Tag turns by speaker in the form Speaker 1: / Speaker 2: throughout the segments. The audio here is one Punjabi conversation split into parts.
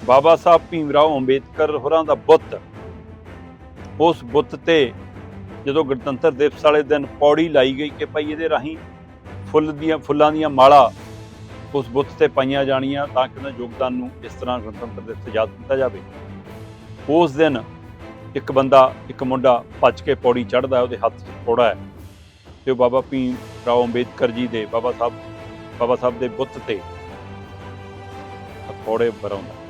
Speaker 1: ਬਾਬਾ ਸਾਹਿਬ ਭੀਮਰਾਓ ਅੰਬੇਦਕਰ ਹੋਰਾਂ ਦਾ ਬੁੱਤ। ਉਸ ਬੁੱਤ ਤੇ ਜਦੋਂ ਗਣਤੰਤਰ ਦਿਵਸ ਵਾਲੇ ਦਿਨ ਪੌੜੀ ਲਾਈ ਗਈ ਕਿ ਭਾਈ ਇਹਦੇ ਰਾਹੀਂ ਫੁੱਲ ਦੀਆਂ, ਫੁੱਲਾਂ ਦੀਆਂ ਮਾਲਾ ਉਸ ਬੁੱਤ ਤੇ ਪਾਈਆਂ ਜਾਣੀਆਂ ਤਾਂ ਕਿ ਉਹਨਾਂ ਯੋਗਦਾਨ ਨੂੰ ਇਸ ਤਰ੍ਹਾਂ ਗਣਤੰਤਰ ਦਿਵਸ ਯਾਦ ਕੀਤਾ ਜਾਵੇ। ਉਸ ਦਿਨ ਇੱਕ ਬੰਦਾ, ਇੱਕ ਮੁੰਡਾ ਭੱਜ ਕੇ ਪੌੜੀ ਚੜ੍ਹਦਾ ਉਹਦੇ ਹੱਥ 'ਚ ਪੌੜਾ ਹੈ ਤੇ ਉਹ ਬਾਬਾ ਭੀਮ ਰਾਓ ਅੰਬੇਦਕਰ ਜੀ ਦੇ ਬਾਬਾ ਸਾਹਿਬ ਬਾਬਾ ਸਾਹਿਬ ਦੇ ਬੁੱਤ ਤੇ ਪੌੜੇ ਬਰਾਉਂਦਾ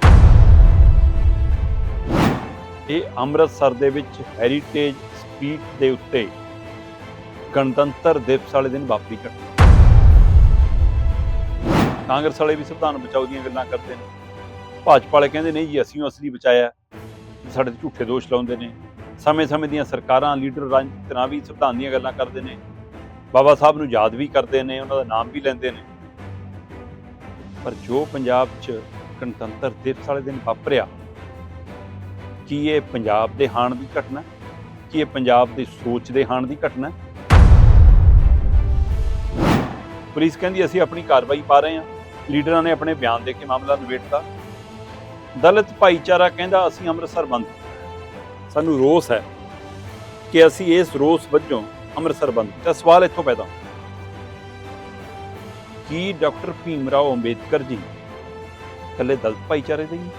Speaker 1: ਇਹ ਅੰਮ੍ਰਿਤਸਰ ਦੇ ਵਿੱਚ ਹੈਰੀਟੇਜ ਸਪੀਟ ਦੇ ਉੱਤੇ ਗਣਤੰਤਰ ਦਿਵਸ ਵਾਲੇ ਦਿਨ ਵਾਪਰੀ ਘਟਨਾ। ਕਾਂਗਰਸ ਵਾਲੇ ਵੀ ਸੰਵਿਧਾਨ ਬਚਾਓ ਦੀਆਂ ਗੱਲਾਂ ਕਰਦੇ ਨੇ। ਭਾਜਪਾ ਵਾਲੇ ਕਹਿੰਦੇ ਨਹੀਂ ਜੀ, ਅਸੀਂ ਉਹ ਅਸਲੀ ਬਚਾਇਆ। ਸਾਡੇ ਤੇ ਝੂਠੇ ਦੋਸ਼ ਲਾਉਂਦੇ ਨੇ। ਸਮੇਂ-ਸਮੇਂ ਦੀਆਂ ਸਰਕਾਰਾਂ, ਲੀਡਰ ਰਾਜਨੀਤਿਕਾਂ ਵੀ ਸੰਵਿਧਾਨ ਦੀਆਂ ਗੱਲਾਂ ਕਰਦੇ ਨੇ। ਬਾਬਾ ਸਾਹਿਬ ਨੂੰ ਯਾਦ ਵੀ ਕਰਦੇ ਨੇ, ਉਹਨਾਂ ਦਾ ਨਾਮ ਵੀ ਲੈਂਦੇ ਨੇ। ਪਰ ਜੋ ਪੰਜਾਬ 'ਚ ਗਣਤੰਤਰ ਦਿਵਸ ਵਾਲੇ ਦਿਨ ਵਾਪਰਿਆ ਕੀ ਇਹ ਪੰਜਾਬ ਦੇ ਹਾਣ ਦੀ ਘਟਨਾ ਕੀ ਇਹ ਪੰਜਾਬ ਦੀ ਸੋਚ ਦੇ ਹਾਣ ਦੀ ਘਟਨਾ ਪੁਲਿਸ ਕਹਿੰਦੀ ਅਸੀਂ ਆਪਣੀ ਕਾਰਵਾਈ ਪਾ ਰਹੇ ਹਾਂ। ਲੀਡਰਾਂ ਨੇ ਆਪਣੇ ਬਿਆਨ ਦੇ ਕੇ ਮਾਮਲਾ ਨਿਬੇੜਤਾ। ਦਲਿਤ ਭਾਈਚਾਰਾ ਕਹਿੰਦਾ ਅਸੀਂ ਅੰਮ੍ਰਿਤਸਰ ਬੰਦ। ਸਾਨੂੰ ਰੋਸ ਹੈ ਕਿ ਅਸੀਂ ਇਸ ਰੋਸ ਵਜੋਂ ਅੰਮ੍ਰਿਤਸਰ ਬੰਦ। ਤਾਂ ਸਵਾਲ ਇੱਥੋਂ ਪੈਦਾ ਕੀ ਡਾਕਟਰ ਭੀਮ ਰਾਓ ਅੰਬੇਦਕਰ ਜੀ ਇਕੱਲੇ ਦਲਿਤ ਭਾਈਚਾਰੇ ਦੇ ਹੀ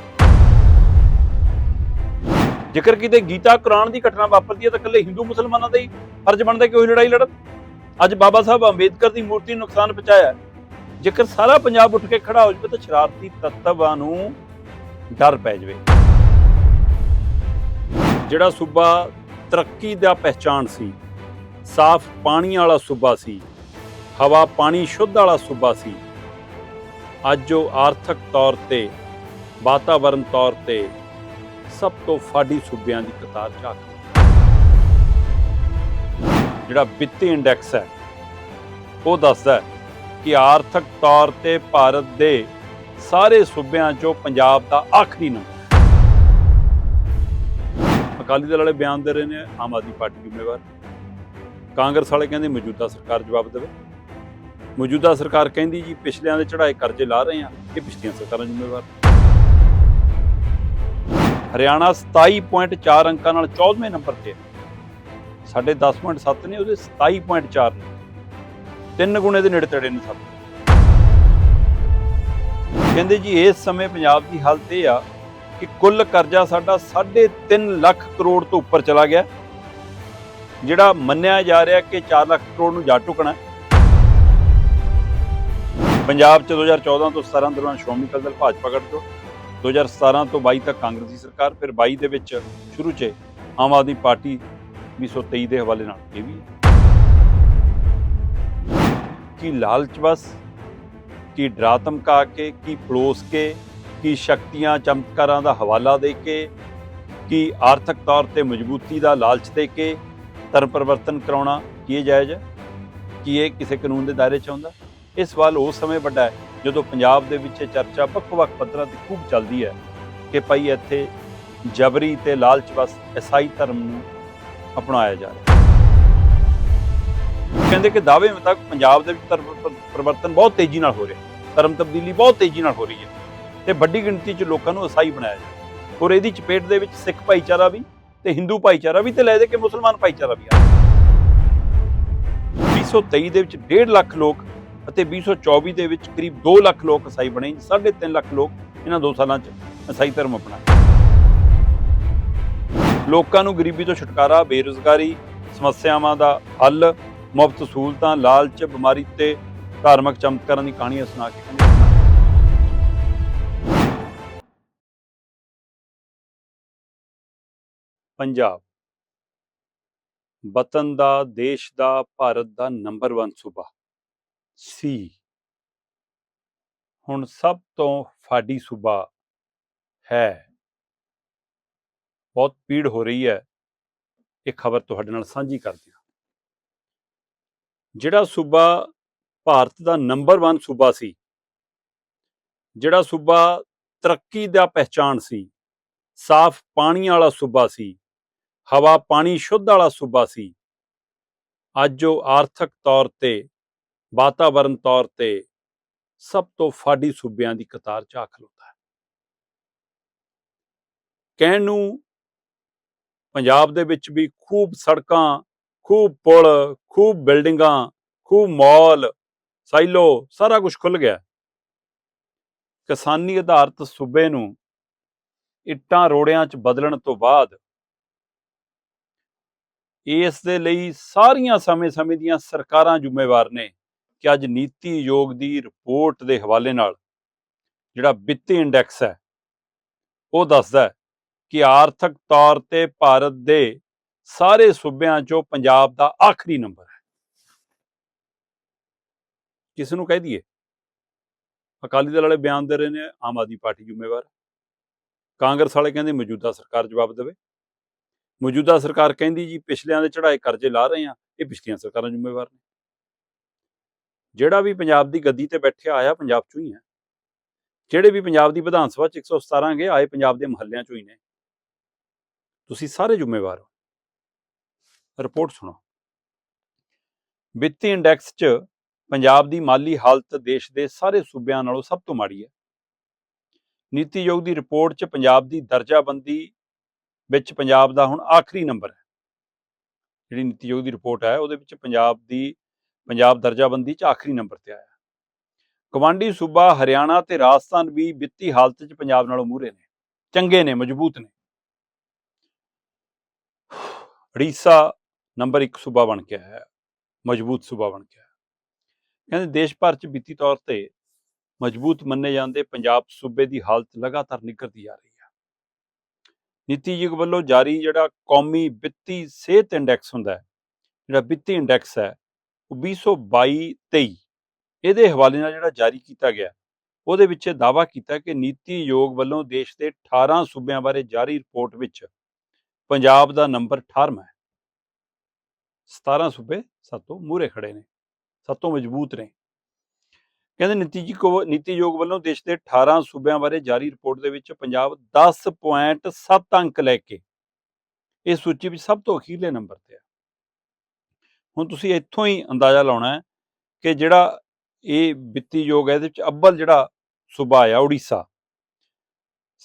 Speaker 1: ਜੇਕਰ ਕਿਤੇ ਗੀਤਾ ਕੁਰਾਨ ਦੀ ਘਟਨਾ ਵਾਪਰਦੀ ਹੈ ਤਾਂ ਇਕੱਲੇ ਹਿੰਦੂ ਮੁਸਲਮਾਨਾਂ ਦਾ ਹੀ ਫਰਜ਼ ਬਣਦਾ ਕਿ ਉਹ ਲੜਾਈ ਲੜਨ। ਅੱਜ ਬਾਬਾ ਸਾਹਿਬ ਅੰਬੇਦਕਰ ਦੀ ਮੂਰਤੀ ਨੂੰ ਨੁਕਸਾਨ ਪਹੁੰਚਾਇਆ ਜੇਕਰ ਸਾਰਾ ਪੰਜਾਬ ਉੱਠ ਕੇ ਖੜਾ ਹੋ ਜਾਵੇ ਤਾਂ ਸ਼ਰਾਰਤੀ ਤੱਤਵਾਂ ਨੂੰ ਡਰ ਪੈ ਜਾਵੇ। ਜਿਹੜਾ ਸੂਬਾ ਤਰੱਕੀ ਦਾ ਪਹਿਚਾਣ ਸੀ, ਸਾਫ਼ ਪਾਣੀ ਵਾਲਾ ਸੂਬਾ ਸੀ, ਹਵਾ ਪਾਣੀ ਸ਼ੁੱਧ ਵਾਲਾ ਸੂਬਾ ਸੀ, ਅੱਜ ਉਹ ਆਰਥਿਕ ਤੌਰ ਤੇ ਵਾਤਾਵਰਣ ਤੌਰ ਤੇ ਸਭ ਤੋਂ ਫਾਡੀ ਸੂਬਿਆਂ ਦੀ ਕਤਾਰ ਚ ਆ ਜਿਹੜਾ ਵਿੱਤੀ ਇੰਡੈਕਸ ਹੈ, ਉਹ ਦੱਸਦਾ ਕਿ ਆਰਥਿਕ ਤੌਰ ਤੇ ਭਾਰਤ ਦੇ ਸਾਰੇ ਸੂਬਿਆਂ ਚੋਂ ਪੰਜਾਬ ਦਾ ਆਖਰੀ ਨੰਬਰ ਅਕਾਲੀ ਦਲ ਵਾਲੇ ਬਿਆਨ ਦੇ ਰਹੇ ਨੇ, ਆਮ ਆਦਮੀ ਪਾਰਟੀ ਜ਼ਿੰਮੇਵਾਰ। ਕਾਂਗਰਸ ਵਾਲੇ ਕਹਿੰਦੇ ਮੌਜੂਦਾ ਸਰਕਾਰ ਜਵਾਬ ਦੇਵੇ। ਮੌਜੂਦਾ ਸਰਕਾਰ ਕਹਿੰਦੀ ਜੀ, ਪਿਛਲਿਆਂ ਦੇ ਚੜਾਏ ਕਰਜ਼ੇ ਲਾ ਰਹੇ ਆ ਇਹ ਪਿਛਲੀਆਂ ਸਰਕਾਰਾਂ ਜ਼ਿੰਮੇਵਾਰ ਹਰਿਆਣਾ 27.4 ਅੰਕਾਂ ਨਾਲ 14ਵੇਂ ਨੰਬਰ ਤੇ ਹੈ। ਸਾਡੇ 10.7 ਨੇ, ਉਹਦੇ 27.4 ਨੇ। ਤਿੰਨ ਗੁਣੇ ਦੇ ਨੇੜੇ ਤੇੜੇ ਨੇ ਸਭ। ਕਹਿੰਦੇ ਜੀ, ਇਸ ਸਮੇਂ ਪੰਜਾਬ ਦੀ ਹਾਲਤ ਇਹ ਆ ਕਿ ਕੁੱਲ ਕਰਜ਼ਾ ਸਾਡਾ 3.5 ਲੱਖ ਕਰੋੜ ਤੋਂ ਉੱਪਰ ਚਲਾ ਗਿਆ। ਜਿਹੜਾ ਮੰਨਿਆ ਜਾ ਰਿਹਾ ਕਿ 4 ਲੱਖ ਕਰੋੜ ਨੂੰ ਜਾ ਟੁਕਣਾ ਪੰਜਾਬ ਚ 2014 ਤੋਂ 17 ਦੌਰਾਨ ਸ਼੍ਰੋਮਣੀ ਅਕਾਲੀ ਦਲ, ਭਾਜਪਾ ਗੱਠਜੋੜ 2017 ਤੋਂ 22 ਤੱਕ ਕਾਂਗਰਸੀ ਸਰਕਾਰ, ਫਿਰ 22 ਦੇ ਵਿੱਚ ਸ਼ੁਰੂ 'ਚ ਆਮ ਆਦਮੀ ਪਾਰਟੀ 223 ਦੇ ਹਵਾਲੇ ਨਾਲ, ਇਹ ਵੀ ਕੀ ਲਾਲਚ ਬਸ, ਕੀ ਡਰਾ ਧਮਕਾ ਕੇ, ਕੀ ਪਲੋਸ ਕੇ, ਕੀ ਸ਼ਕਤੀਆਂ ਚਮਤਕਾਰਾਂ ਦਾ ਹਵਾਲਾ ਦੇ ਕੇ, ਕੀ ਆਰਥਿਕ ਤੌਰ ਤੇ ਮਜ਼ਬੂਤੀ ਦਾ ਲਾਲਚ ਦੇ ਕੇ ਧਰਮ ਪਰਿਵਰਤਨ ਕਰਾਉਣਾ ਕੀ ਜਾਇਜ਼ ਹੈ? ਕੀ ਇਹ ਕਿਸੇ ਕਾਨੂੰਨ ਦੇ ਦਾਇਰੇ 'ਚ ਆਉਂਦਾ? ਇਹ ਸਵਾਲ ਉਸ ਸਮੇਂ ਵੱਡਾ ਹੈ ਜਦੋਂ ਪੰਜਾਬ ਦੇ ਵਿੱਚ ਇਹ ਚਰਚਾ ਵੱਖ-ਵੱਖ ਪੱਧਰਾਂ ਤੇ ਖੂਬ ਚੱਲਦੀ ਹੈ ਕਿ ਭਾਈ ਇੱਥੇ ਜਬਰੀ ਤੇ ਲਾਲਚ ਬਸ ਈਸਾਈ ਧਰਮ ਨੂੰ ਅਪਣਾਇਆ ਜਾ ਰਿਹਾ ਕਹਿੰਦੇ ਕਿ ਦਾਅਵੇ ਮੁਤਾਬਕ ਪੰਜਾਬ ਦੇ ਵਿੱਚ ਧਰਮ ਪਰਿਵਰਤਨ ਬਹੁਤ ਤੇਜ਼ੀ ਨਾਲ ਹੋ ਰਿਹਾ ਧਰਮ ਤਬਦੀਲੀ ਬਹੁਤ ਤੇਜ਼ੀ ਨਾਲ ਹੋ ਰਹੀ ਹੈ ਤੇ ਵੱਡੀ ਗਿਣਤੀ 'ਚ ਲੋਕਾਂ ਨੂੰ ਈਸਾਈ ਬਣਾਇਆ ਜਾ ਰਿਹਾ ਔਰ ਇਹਦੀ ਚਪੇਟ ਦੇ ਵਿੱਚ ਸਿੱਖ ਭਾਈਚਾਰਾ ਵੀ ਤੇ ਹਿੰਦੂ ਭਾਈਚਾਰਾ ਵੀ ਤੇ ਲੈ ਦੇ ਕੇ ਮੁਸਲਮਾਨ ਭਾਈਚਾਰਾ ਵੀ ਆ। 2023 ਦੇ ਵਿੱਚ 1.5 ਲੱਖ ਲੋਕ ਅਤੇ 2024 ਦੇ ਵਿੱਚ ਕਰੀਬ 2 ਲੱਖ ਲੋਕ ਈਸਾਈ ਬਣੇ 3.5 ਲੱਖ ਲੋਕ ਇਹਨਾਂ ਦੋ ਸਾਲਾਂ 'ਚ ਈਸਾਈ ਧਰਮ ਅਪਣਾਇਆ ਲੋਕਾਂ ਨੂੰ ਗਰੀਬੀ ਤੋਂ ਛੁਟਕਾਰਾ, ਬੇਰੁਜ਼ਗਾਰੀ, ਸਮੱਸਿਆਵਾਂ ਦਾ ਹੱਲ, ਮੁਫਤ ਸਹੂਲਤਾਂ, ਲਾਲਚ, ਬਿਮਾਰੀ ਤੇ ਧਾਰਮਿਕ ਚਮਤਕਾਰਾਂ ਦੀ ਕਹਾਣੀਆਂ ਸੁਣਾ ਕੇ ਕਹਿੰਦੇ ਪੰਜਾਬ। ਵਤਨ ਦਾ, ਦੇਸ਼ ਦਾ, ਭਾਰਤ ਦਾ ਨੰਬਰ 1 ਸੂਬਾ। ਸੀ। ਹੁਣ ਸਭ ਤੋਂ ਫਾਡੀ ਸੂਬਾ ਹੈ। ਬਹੁਤ ਪੀੜ ਹੋ ਰਹੀ ਹੈ। ਇਹ ਖਬਰ ਤੁਹਾਡੇ ਨਾਲ ਸਾਂਝੀ ਕਰਦੇ ਹਾਂ। ਜਿਹੜਾ ਸੂਬਾ ਭਾਰਤ ਦਾ ਨੰਬਰ 1 ਸੂਬਾ ਸੀ, ਜਿਹੜਾ ਸੂਬਾ ਤਰੱਕੀ ਦਾ ਪਹਿਚਾਣ ਸੀ, ਸਾਫ਼ ਪਾਣੀ ਵਾਲਾ ਸੂਬਾ ਸੀ, ਹਵਾ ਪਾਣੀ ਸ਼ੁੱਧ ਵਾਲਾ ਸੂਬਾ ਸੀ, ਅੱਜ ਉਹ ਆਰਥਿਕ ਤੌਰ ਤੇ ਵਾਤਾਵਰਣ ਤੌਰ ਤੇ ਸਭ ਤੋਂ ਫਾਡੀ ਸੂਬਿਆਂ ਦੀ ਕਤਾਰ 'ਚ ਆ ਖਲੋਤਾ ਹੈ। ਕਹਿਣ ਨੂੰ ਪੰਜਾਬ ਦੇ ਵਿੱਚ ਵੀ ਖੂਬ ਸੜਕਾਂ, ਖੂਬ ਪੁਲ, ਖੂਬ ਬਿਲਡਿੰਗਾਂ, ਖੂਬ ਮਾਲ, ਸਾਈਲੋ ਸਾਰਾ ਕੁਝ ਖੁੱਲ ਗਿਆ। ਕਿਸਾਨੀ ਆਧਾਰਿਤ ਸੂਬੇ ਨੂੰ ਇੱਟਾਂ ਰੋੜਿਆਂ 'ਚ ਬਦਲਣ ਤੋਂ ਬਾਅਦ ਇਸ ਦੇ ਲਈ ਸਾਰੀਆਂ ਸਮੇਂ-ਸਮੇਂ ਦੀਆਂ ਸਰਕਾਰਾਂ ਜ਼ਿੰਮੇਵਾਰ ਨੇ। ਕਿ ਅੱਜ ਨੀਤੀ ਯੋਗ ਦੀ ਰਿਪੋਰਟ ਦੇ ਹਵਾਲੇ ਨਾਲ ਜਿਹੜਾ ਵਿੱਤੀ ਇੰਡੈਕਸ ਹੈ, ਉਹ ਦੱਸਦਾ ਕਿ ਆਰਥਿਕ ਤੌਰ ਤੇ ਭਾਰਤ ਦੇ ਸਾਰੇ ਸੂਬਿਆਂ 'ਚੋਂ ਪੰਜਾਬ ਦਾ ਆਖਰੀ ਨੰਬਰ ਹੈ। ਕਿਸ ਨੂੰ ਕਹਿ ਦਈਏ? ਅਕਾਲੀ ਦਲ ਵਾਲੇ ਬਿਆਨ ਦੇ ਰਹੇ ਨੇ, ਆਮ ਆਦਮੀ ਪਾਰਟੀ ਜ਼ਿੰਮੇਵਾਰ। ਕਾਂਗਰਸ ਵਾਲੇ ਕਹਿੰਦੇ ਮੌਜੂਦਾ ਸਰਕਾਰ ਜਵਾਬ ਦੇਵੇ। ਮੌਜੂਦਾ ਸਰਕਾਰ ਕਹਿੰਦੀ ਜੀ, ਪਿਛਲਿਆਂ ਦੇ ਚੜਾਏ ਕਰਜ਼ੇ ਲਾ ਰਹੇ ਆ ਇਹ ਪਿਛਲੀਆਂ ਸਰਕਾਰਾਂ ਜ਼ਿੰਮੇਵਾਰ ਨੇ। ਜਿਹੜਾ ਵੀ ਪੰਜਾਬ ਦੀ ਗੱਦੀ ਤੇ ਬੈਠਿਆ ਆਇਆ ਪੰਜਾਬ ਚੋਂ ਹੀ ਹੈ। ਜਿਹੜੇ ਵੀ ਪੰਜਾਬ ਦੀ ਵਿਧਾਨ ਸਭਾ ਚ 117 ਗਏ, ਆਏ ਪੰਜਾਬ ਦੇ ਮਹੱਲਿਆਂ ਚੋਂ ਹੀ ਨੇ। ਤੁਸੀਂ ਸਾਰੇ ਜ਼ਿੰਮੇਵਾਰ ਹੋ। ਰਿਪੋਰਟ ਸੁਣੋ। ਵਿੱਤੀ ਇੰਡੈਕਸ 'ਚ ਪੰਜਾਬ ਦੀ ਮਾਲੀ ਹਾਲਤ ਦੇਸ਼ ਦੇ ਸਾਰੇ ਸੂਬਿਆਂ ਨਾਲੋਂ ਸਭ ਤੋਂ ਮਾੜੀ ਹੈ। ਨੀਤੀ ਆਯੋਗ ਦੀ ਰਿਪੋਰਟ 'ਚ ਪੰਜਾਬ ਦੀ ਦਰਜਾਬੰਦੀ ਵਿੱਚ ਪੰਜਾਬ ਦਾ ਹੁਣ ਆਖਰੀ ਨੰਬਰ ਹੈ। ਜਿਹੜੀ ਨੀਤੀ ਆਯੋਗ ਦੀ ਰਿਪੋਰਟ ਹੈ, ਉਹਦੇ ਵਿੱਚ ਪੰਜਾਬ ਦੀ ਪੰਜਾਬ ਦਰਜਾਬੰਦੀ 'ਚ ਆਖਰੀ ਨੰਬਰ ਤੇ ਆਇਆ। ਗਵਾਂਡੀ ਸੂਬਾ ਹਰਿਆਣਾ ਤੇ ਰਾਜਸਥਾਨ ਵੀ ਵਿੱਤੀ ਹਾਲਤ 'ਚ ਪੰਜਾਬ ਨਾਲੋਂ ਮੂਹਰੇ ਨੇ ਚੰਗੇ ਨੇ ਮਜ਼ਬੂਤ ਨੇ। ਉੜੀਸਾ ਨੰਬਰ 1 ਸੂਬਾ ਬਣ ਕੇ ਆਇਆ ਹੈ, ਮਜ਼ਬੂਤ ਸੂਬਾ ਬਣ ਕੇ ਆਇਆ। ਕਹਿੰਦੇ ਦੇਸ਼ ਭਰ 'ਚ ਵਿੱਤੀ ਤੌਰ ਤੇ ਮਜ਼ਬੂਤ ਮੰਨੇ ਜਾਂਦੇ ਪੰਜਾਬ ਸੂਬੇ ਦੀ ਹਾਲਤ ਲਗਾਤਾਰ ਨਿੱਘਰਦੀ ਆ ਰਹੀ ਹੈ ਨੀਤੀ ਆਯੋਗ ਵੱਲੋਂ ਜਾਰੀ ਜਿਹੜਾ ਕੌਮੀ ਵਿੱਤੀ ਸਿਹਤ ਇੰਡੈਕਸ ਹੁੰਦਾ ਹੈ ਜਿਹੜਾ ਵਿੱਤੀ ਇੰਡੈਕਸ ਹੈ 2022-23 ਇਹਦੇ ਹਵਾਲੇ ਨਾਲ ਜਿਹੜਾ ਜਾਰੀ ਕੀਤਾ ਗਿਆ, ਉਹਦੇ ਵਿੱਚ ਇਹ ਦਾਅਵਾ ਕੀਤਾ ਕਿ ਨੀਤੀ ਆਯੋਗ ਵੱਲੋਂ ਦੇਸ਼ ਦੇ 18 ਸੂਬਿਆਂ ਬਾਰੇ ਜਾਰੀ ਰਿਪੋਰਟ ਵਿੱਚ ਪੰਜਾਬ ਦਾ ਨੰਬਰ 18ਵਾਂ ਹੈ। 17 ਸੂਬੇ ਸਾਤੋਂ ਮੂਹਰੇ ਖੜੇ ਨੇ, ਸਾਤੋਂ ਮਜ਼ਬੂਤ ਨੇ। ਕਹਿੰਦੇ ਨਤੀਜੀ ਕੋ, ਨੀਤੀ ਆਯੋਗ ਵੱਲੋਂ ਦੇਸ਼ ਦੇ 18 ਸੂਬਿਆਂ ਬਾਰੇ ਜਾਰੀ ਰਿਪੋਰਟ ਦੇ ਵਿੱਚ ਪੰਜਾਬ 10.7 ਅੰਕ ਲੈ ਕੇ, ਇਸ ਸੂਚੀ ਵਿੱਚ ਸਭ ਤੋਂ ਅਖੀਰਲੇ ਨੰਬਰ ਤੇ ਹੈ। ਹੁਣ ਤੁਸੀਂ ਇੱਥੋਂ ਹੀ ਅੰਦਾਜ਼ਾ ਲਾਉਣਾ ਹੈ ਕਿ ਜਿਹੜਾ ਇਹ ਵਿੱਤੀ ਯੋਗ ਹੈ, ਇਹਦੇ ਵਿੱਚ ਅੱਵਲ ਜਿਹੜਾ ਸੂਬਾ ਆ ਉੜੀਸਾ।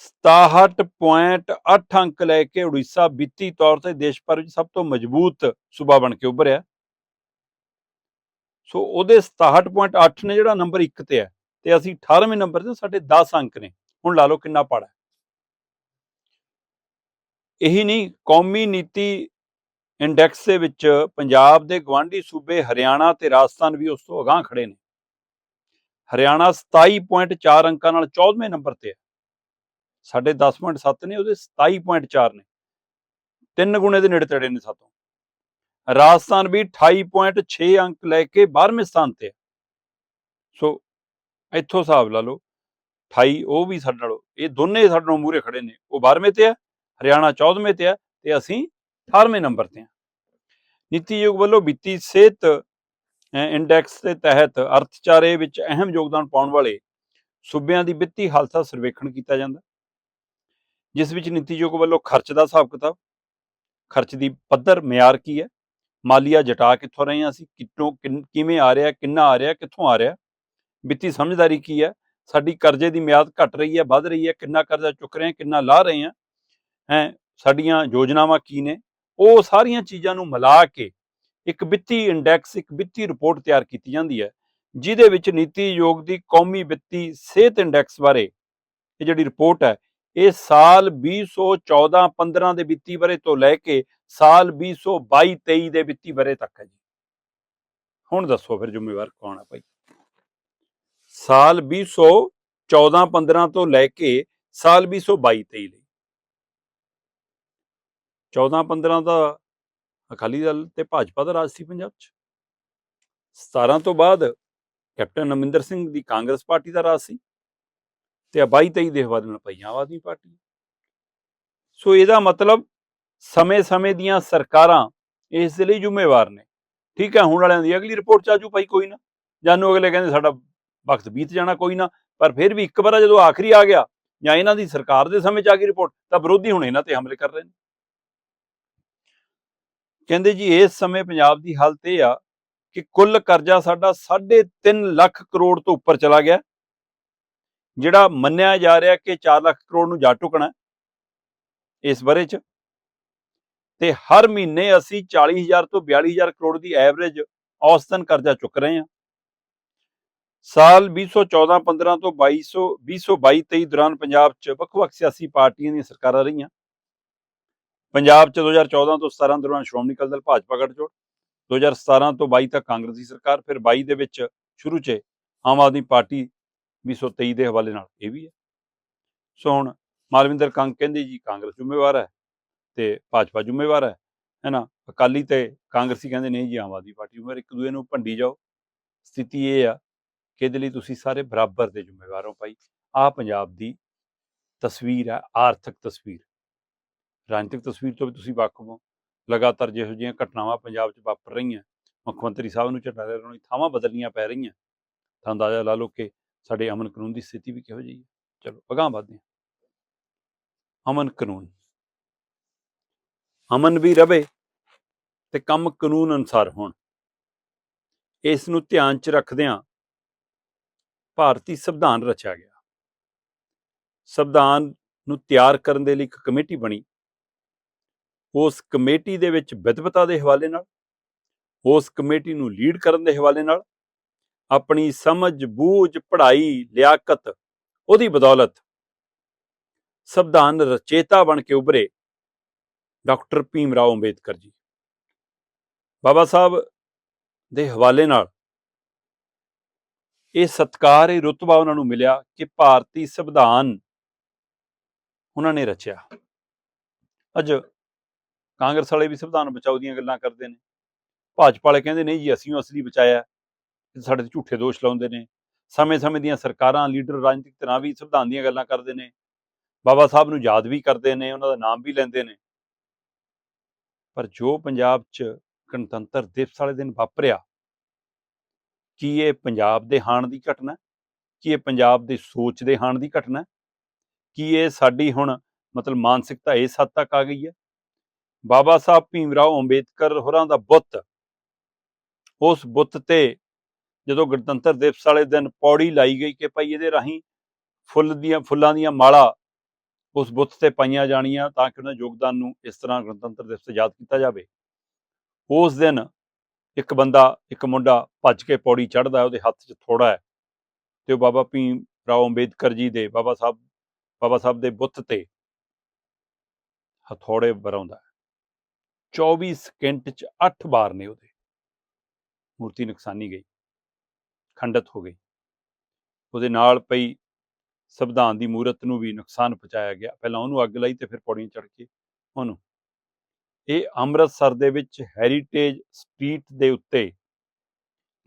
Speaker 1: 67.8 ਅੰਕ ਲੈ ਕੇ ਉੜੀਸਾ ਵਿੱਤੀ ਤੌਰ ਤੇ ਦੇਸ਼ ਭਰ ਵਿੱਚ ਸਭ ਤੋਂ ਮਜ਼ਬੂਤ ਸੂਬਾ ਬਣ ਕੇ ਉੱਭਰਿਆ। ਸੋ ਉਹਦੇ 67.8 ਨੇ ਜਿਹੜਾ ਨੰਬਰ 1 ਤੇ ਹੈ ਤੇ ਅਸੀਂ 18ਵੇਂ ਨੰਬਰ ਤੇ ਸਾਡੇ 10 ਅੰਕ ਨੇ। ਹੁਣ ਲਾ ਲਓ ਕਿੰਨਾ ਪਾੜਾ ਇਹੀ ਨਹੀਂ, ਕੌਮੀ ਨੀਤੀ ਇੰਡੈਕਸ ਦੇ ਵਿੱਚ ਪੰਜਾਬ ਦੇ ਗਵਾਂਢੀ ਸੂਬੇ ਹਰਿਆਣਾ ਤੇ ਰਾਜਸਥਾਨ ਵੀ ਉਸ ਤੋਂ ਅਗਾਂਹ ਖੜੇ ਨੇ। ਹਰਿਆਣਾ 27.4 ਅੰਕਾਂ ਨਾਲ 14ਵੇਂ ਨੰਬਰ ਤੇ ਹੈ। ਸਾਡੇ 10.7 ਨੇ, ਉਹਦੇ 27.4 ਨੇ। ਤਿੰਨ ਗੁਣੇ ਦੇ ਨੇੜੇ ਤੇੜੇ ਨੇ ਸਾਤੋਂ। ਰਾਜਸਥਾਨ ਵੀ 28.6 ਅੰਕ ਲੈ ਕੇ 12ਵੇਂ ਸਥਾਨ ਤੇ ਹੈ। ਸੋ ਇੱਥੋਂ ਹਿਸਾਬ ਲਾ ਲਓ 28 ਉਹ ਵੀ ਸਾਡੇ ਨਾਲੋਂ, ਇਹ ਦੋਨੇ ਸਾਡੇ ਨਾਲੋਂ ਮੂਰੇ ਖੜੇ ਨੇ। ਉਹ 12ਵੇਂ ਤੇ ਹੈ, ਹਰਿਆਣਾ 14ਵੇਂ ਤੇ ਹੈ ਤੇ ਅਸੀਂ 18ਵੇਂ ਨੰਬਰ ਤੇ ਨੀਤੀ ਆਯੋਗ ਵੱਲੋਂ ਵਿੱਤੀ ਸਿਹਤ ਇੰਡੈਕਸ ਦੇ ਤਹਿਤ ਅਰਥਚਾਰੇ ਵਿੱਚ ਅਹਿਮ ਯੋਗਦਾਨ ਪਾਉਣ ਵਾਲੇ ਸੂਬਿਆਂ ਦੀ ਵਿੱਤੀ ਹਾਲਤ ਦਾ ਸਰਵੇਖਣ ਕੀਤਾ ਜਾਂਦਾ। ਜਿਸ ਵਿੱਚ ਨੀਤੀ ਆਯੋਗ ਵੱਲੋਂ ਖਰਚ ਦਾ ਹਿਸਾਬ ਕਿਤਾਬ, ਖਰਚ ਦੀ ਪੱਧਰ, ਮਿਆਰ ਕੀ ਹੈ, ਮਾਲੀਆ ਜਟਾ ਕਿੱਥੋਂ ਰਹੇ ਹਾਂ ਅਸੀਂ ਕਿੱਥੋਂ ਕਿੰਨ- ਕਿਵੇਂ ਆ ਰਿਹਾ, ਕਿੰਨਾ ਆ ਰਿਹਾ, ਕਿੱਥੋਂ ਆ ਰਿਹਾ, ਵਿੱਤੀ ਸਮਝਦਾਰੀ ਕੀ ਹੈ, ਸਾਡੀ ਕਰਜ਼ੇ ਦੀ ਮਿਆਦ ਘਟ ਰਹੀ ਹੈ, ਵੱਧ ਰਹੀ ਹੈ, ਕਿੰਨਾ ਕਰਜ਼ਾ ਚੁੱਕ ਰਹੇ ਹਾਂ, ਕਿੰਨਾ ਲਾ ਰਹੇ ਹਾਂ, ਹੈ, ਸਾਡੀਆਂ ਯੋਜਨਾਵਾਂ ਕੀ ਨੇ ਉਹ ਸਾਰੀਆਂ ਚੀਜ਼ਾਂ ਨੂੰ ਮਿਲਾ ਕੇ ਇੱਕ ਵਿੱਤੀ ਇੰਡੈਕਸ ਇੱਕ ਵਿੱਤੀ ਰਿਪੋਰਟ ਤਿਆਰ ਕੀਤੀ ਜਾਂਦੀ ਹੈ, ਜਿਹਦੇ ਵਿੱਚ ਨੀਤੀ ਆਯੋਗ ਦੀ ਕੌਮੀ ਵਿੱਤੀ ਸਿਹਤ ਇੰਡੈਕਸ ਬਾਰੇ ਇਹ ਜਿਹੜੀ ਰਿਪੋਰਟ ਹੈ, ਇਹ ਸਾਲ 2014-15 ਦੇ ਵਿੱਤੀ ਵਰੇ ਤੋਂ ਲੈ ਕੇ ਸਾਲ 2022-23 ਦੇ ਵਿੱਤੀ ਵਰੇ ਤੱਕ ਹੈ ਜੀ। ਹੁਣ ਦੱਸੋ ਫਿਰ ਜ਼ਿੰਮੇਵਾਰ ਕੌਣ ਹੈ ਭਾਈ? ਸਾਲ 2014-15 ਤੋਂ ਲੈ ਕੇ ਸਾਲ 2022-23 ਲਈ। 14-15 ਦਾ ਅਕਾਲੀ ਦਲ ਤੇ ਭਾਜਪਾ ਦਾ ਰਾਜ ਸੀ ਪੰਜਾਬ 'ਚ। 17 ਤੋਂ ਬਾਅਦ ਕੈਪਟਨ ਅਮਰਿੰਦਰ ਸਿੰਘ ਦੀ ਕਾਂਗਰਸ ਪਾਰਟੀ ਦਾ ਰਾਜ ਸੀ ਤੇ 22-23 ਦੇ ਹਵਾਲੇ ਨਾਲ ਪਈ ਆਮ ਆਦਮੀ ਪਾਰਟੀ। ਸੋ ਇਹਦਾ ਮਤਲਬ ਸਮੇਂ-ਸਮੇਂ ਦੀਆਂ ਸਰਕਾਰਾਂ ਇਸ ਦੇ ਲਈ ਜ਼ਿੰਮੇਵਾਰ ਨੇ। ਠੀਕ ਹੈ, ਹੁਣ ਵਾਲਿਆਂ ਦੀ ਅਗਲੀ ਰਿਪੋਰਟ ਚ ਆਜੂ ਭਾਈ ਕੋਈ ਨਾ। ਜਾਨੂ ਅਗਲੇ ਕਹਿੰਦੇ ਸਾਡਾ ਵਕਤ ਬੀਤ ਜਾਣਾ ਕੋਈ ਨਾ, ਪਰ ਫਿਰ ਵੀ ਇੱਕ ਵਾਰ ਜਦੋਂ ਆਖਰੀ ਆ ਗਿਆ ਜਾਂ ਇਹਨਾਂ ਦੀ ਸਰਕਾਰ ਦੇ ਸਮੇਂ ਚ ਆ ਗਈ ਰਿਪੋਰਟ, ਤਾਂ ਵਿਰੋਧੀ ਹੁਣ ਇਹਨਾਂ ਤੇ ਹਮਲੇ ਕਰ ਰਹੇ ਨੇ। ਕਹਿੰਦੇ ਜੀ, ਇਸ ਸਮੇਂ ਪੰਜਾਬ ਦੀ ਹਾਲਤ ਇਹ ਆ ਕਿ ਕੁੱਲ ਕਰਜ਼ਾ ਸਾਡਾ 3.5 ਲੱਖ ਕਰੋੜ ਤੋਂ ਉੱਪਰ ਚਲਾ ਗਿਆ। ਜਿਹੜਾ ਮੰਨਿਆ ਜਾ ਰਿਹਾ ਕਿ 4 ਲੱਖ ਕਰੋੜ ਨੂੰ ਜਾ ਟੁਕਣਾ ਇਸ ਬਾਰੇ ਚ। ਤੇ ਹਰ ਮਹੀਨੇ ਅਸੀਂ 40000 ਤੋਂ 42000 ਕਰੋੜ ਦੀ ਐਵਰੇਜ ਔਸਤਨ ਕਰਜ਼ਾ ਚੁੱਕ ਰਹੇ ਹਾਂ। ਸਾਲ 2014-15 ਤੋਂ 2200 2022-23 ਦੌਰਾਨ ਪੰਜਾਬ 'ਚ ਵੱਖ-ਵੱਖ ਸਿਆਸੀ ਪਾਰਟੀਆਂ ਦੀਆਂ ਸਰਕਾਰਾਂ ਰਹੀਆਂ। ਪੰਜਾਬ 'ਚ 2014 ਤੋਂ 17 ਦੌਰਾਨ ਸ਼੍ਰੋਮਣੀ ਅਕਾਲੀ ਦਲ ਭਾਜਪਾ ਗੱਠਜੋੜ 2017 ਤੋਂ 22 ਤੱਕ ਕਾਂਗਰਸ ਦੀ ਸਰਕਾਰ, ਫਿਰ 22 ਦੇ ਵਿੱਚ ਸ਼ੁਰੂ 'ਚ ਆਮ ਆਦਮੀ ਪਾਰਟੀ 2023 ਦੇ ਹਵਾਲੇ ਨਾਲ, ਇਹ ਵੀ ਹੈ। ਸੋ ਹੁਣ ਮਾਲਵਿੰਦਰ ਕੰਗ ਕਹਿੰਦੇ ਜੀ, ਕਾਂਗਰਸ ਜ਼ਿੰਮੇਵਾਰ ਹੈ ਤੇ ਭਾਜਪਾ ਜ਼ਿੰਮੇਵਾਰ ਹੈ, ਹੈਨਾ? ਅਕਾਲੀ ਤੇ ਕਾਂਗਰਸੀ ਕਹਿੰਦੇ ਨਹੀਂ ਜੀ, ਆਮ ਆਦਮੀ ਪਾਰਟੀ ਜ਼ਿੰਮੇਵਾਰ, ਇੱਕ ਦੂਏ ਨੂੰ ਭੰਡੀ ਜਾਓ। ਸਥਿਤੀ ਇਹ ਆ ਕਿ ਇਹਦੇ ਲਈ ਤੁਸੀਂ ਸਾਰੇ ਬਰਾਬਰ ਦੇ ਜ਼ਿੰਮੇਵਾਰ ਹੋ ਭਾਈ। ਆਹ ਪੰਜਾਬ ਦੀ ਤਸਵੀਰ ਹੈ, ਆਰਥਿਕ ਤਸਵੀਰ। ਰਾਜਨੀਤਿਕ ਤਸਵੀਰ ਤੋਂ ਵੀ ਤੁਸੀਂ ਵਾਕਫ ਹੋ। ਲਗਾਤਾਰ ਜਿਹੋ ਜਿਹੀਆਂ ਘਟਨਾਵਾਂ ਪੰਜਾਬ 'ਚ ਵਾਪਰ ਰਹੀਆਂ, ਮੁੱਖ ਮੰਤਰੀ ਸਾਹਿਬ ਨੂੰ ਝਟਾਰੇ ਲਾਉਣ ਦੀ ਥਾਵਾਂ ਬਦਲਣੀਆਂ ਪੈ ਰਹੀਆਂ, ਤਾਂ ਅੰਦਾਜ਼ਾ ਲਾ ਲਓ ਕਿ ਸਾਡੇ ਅਮਨ ਕਾਨੂੰਨ ਦੀ ਸਥਿਤੀ ਵੀ ਕਿਹੋ ਜਿਹੀ ਹੈ। ਚਲੋ, ਅਗਾਂਹ ਵਧਦੇ ਹਾਂ। ਅਮਨ ਕਾਨੂੰਨ। ਅਮਨ ਵੀ ਰਵੇ ਤੇ ਕੰਮ ਕਾਨੂੰਨ ਅਨੁਸਾਰ ਹੋਣ। ਇਸ ਨੂੰ ਧਿਆਨ 'ਚ ਰੱਖਦਿਆਂ ਭਾਰਤੀ ਸੰਵਿਧਾਨ ਰਚਿਆ ਗਿਆ। ਸੰਵਿਧਾਨ ਨੂੰ ਤਿਆਰ ਕਰਨ ਦੇ ਲਈ ਇੱਕ ਕਮੇਟੀ ਬਣੀ। ਉਸ ਕਮੇਟੀ ਦੇ ਵਿੱਚ ਵਿਦਵਤਾ ਦੇ ਹਵਾਲੇ ਨਾਲ, ਉਸ ਕਮੇਟੀ ਨੂੰ ਲੀਡ ਕਰਨ ਦੇ ਹਵਾਲੇ ਨਾਲ, ਆਪਣੀ ਸਮਝ, ਬੂਝ, ਪੜ੍ਹਾਈ, ਲਿਆਕਤ, ਉਹਦੀ ਬਦੌਲਤ ਸੰਵਿਧਾਨ ਰਚੇਤਾ ਬਣ ਕੇ ਉਭਰੇ ਡਾਕਟਰ ਭੀਮ ਰਾਓ ਅੰਬੇਦਕਰ ਜੀ। ਬਾਬਾ ਸਾਹਿਬ ਦੇ ਹਵਾਲੇ ਨਾਲ ਇਹ ਸਤਕਾਰ, ਇਹ ਰੁਤਬਾ ਉਹਨਾਂ ਨੂੰ ਮਿਲਿਆ ਕਿ ਭਾਰਤੀ ਸੰਵਿਧਾਨ ਉਹਨਾਂ ਨੇ ਰਚਿਆ। ਅੱਜ ਕਾਂਗਰਸ ਵਾਲੇ ਵੀ ਸੰਵਿਧਾਨ ਬਚਾਓ ਦੀਆਂ ਗੱਲਾਂ ਕਰਦੇ ਨੇ। ਭਾਜਪਾ ਵਾਲੇ ਕਹਿੰਦੇ ਨਹੀਂ ਜੀ, ਅਸੀਂ ਉਹ ਅਸਲੀ ਬਚਾਇਆ ਸਾਡੇ ਤੇ ਝੂਠੇ ਦੋਸ਼ ਲਾਉਂਦੇ ਨੇ। ਸਮੇਂ-ਸਮੇਂ ਦੀਆਂ ਸਰਕਾਰਾਂ, ਲੀਡਰ ਰਾਜਨੀਤਿਕ ਤਰ੍ਹਾਂ ਵੀ ਸੰਵਿਧਾਨ ਦੀਆਂ ਗੱਲਾਂ ਕਰਦੇ ਨੇ। ਬਾਬਾ ਸਾਹਿਬ ਨੂੰ ਯਾਦ ਵੀ ਕਰਦੇ ਨੇ, ਉਹਨਾਂ ਦਾ ਨਾਮ ਵੀ ਲੈਂਦੇ ਨੇ। ਪਰ ਜੋ ਪੰਜਾਬ 'ਚ ਗਣਤੰਤਰ ਦਿਵਸ ਵਾਲੇ ਦਿਨ ਵਾਪਰਿਆ, ਕੀ ਇਹ ਪੰਜਾਬ ਦੇ ਹਾਣ ਦੀ ਘਟਨਾ ਕੀ ਇਹ ਪੰਜਾਬ ਦੇ ਸੋਚ ਦੇ ਹਾਣ ਦੀ ਘਟਨਾ ਕੀ ਇਹ ਸਾਡੀ ਹੁਣ ਮਤਲਬ ਮਾਨਸਿਕਤਾ ਇਸ ਹੱਦ ਤੱਕ ਆ ਗਈ ਹੈ? ਬਾਬਾ ਸਾਹਿਬ ਭੀਮ ਰਾਓ ਅੰਬੇਦਕਰ ਹੋਰਾਂ ਦਾ ਬੁੱਤ। ਉਸ ਬੁੱਤ ਤੇ ਜਦੋਂ ਗਣਤੰਤਰ ਦਿਵਸ ਵਾਲੇ ਦਿਨ ਪੌੜੀ ਲਾਈ ਗਈ ਕਿ ਭਾਈ ਇਹਦੇ ਰਾਹੀਂ ਫੁੱਲ ਦੀਆਂ, ਫੁੱਲਾਂ ਦੀਆਂ ਮਾਲਾ ਉਸ ਬੁੱਤ ਤੇ ਪਾਈਆਂ ਜਾਣੀਆਂ ਤਾਂ ਕਿ ਉਹਨਾਂ ਯੋਗਦਾਨ ਨੂੰ ਇਸ ਤਰ੍ਹਾਂ ਗਣਤੰਤਰ ਦਿਵਸ ਤੇ ਯਾਦ ਕੀਤਾ ਜਾਵੇ। ਉਸ ਦਿਨ ਇੱਕ ਬੰਦਾ, ਇੱਕ ਮੁੰਡਾ ਭੱਜ ਕੇ ਪੌੜੀ ਚੜ੍ਹਦਾ ਉਹਦੇ ਹੱਥ 'ਚ ਥੋੜਾ ਹੈ ਤੇ ਉਹ ਬਾਬਾ ਭੀਮ ਰਾਓ ਅੰਬੇਦਕਰ ਜੀ ਦੇ ਬਾਬਾ ਸਾਹਿਬ ਬਾਬਾ ਸਾਹਿਬ ਦੇ ਬੁੱਤ ਤੇ ਹਥੌੜੇ ਵਰਾਉਂਦਾ ਹੈ। 24 ਸਕਿੰਟ 'ਚ 8 ਵਾਰ ਨੇ ਉਹਦੇ। ਮੂਰਤੀ ਨੁਕਸਾਨੀ ਗਈ। ਖੰਡਤ ਹੋ ਗਈ। ਉਹਦੇ ਨਾਲ ਪਈ ਸੰਵਿਧਾਨ ਦੀ ਮੂਰਤ ਨੂੰ ਵੀ ਨੁਕਸਾਨ ਪਹੁੰਚਾਇਆ ਗਿਆ। ਪਹਿਲਾਂ ਉਹਨੂੰ ਅੱਗ ਲਾਈ ਤੇ ਫਿਰ ਪੌੜੀਆਂ ਚੜ੍ਹ ਕੇ ਉਹਨੂੰ। ਇਹ ਅੰਮ੍ਰਿਤਸਰ ਦੇ ਵਿੱਚ ਹੈਰੀਟੇਜ ਸਟਰੀਟ ਦੇ ਉੱਤੇ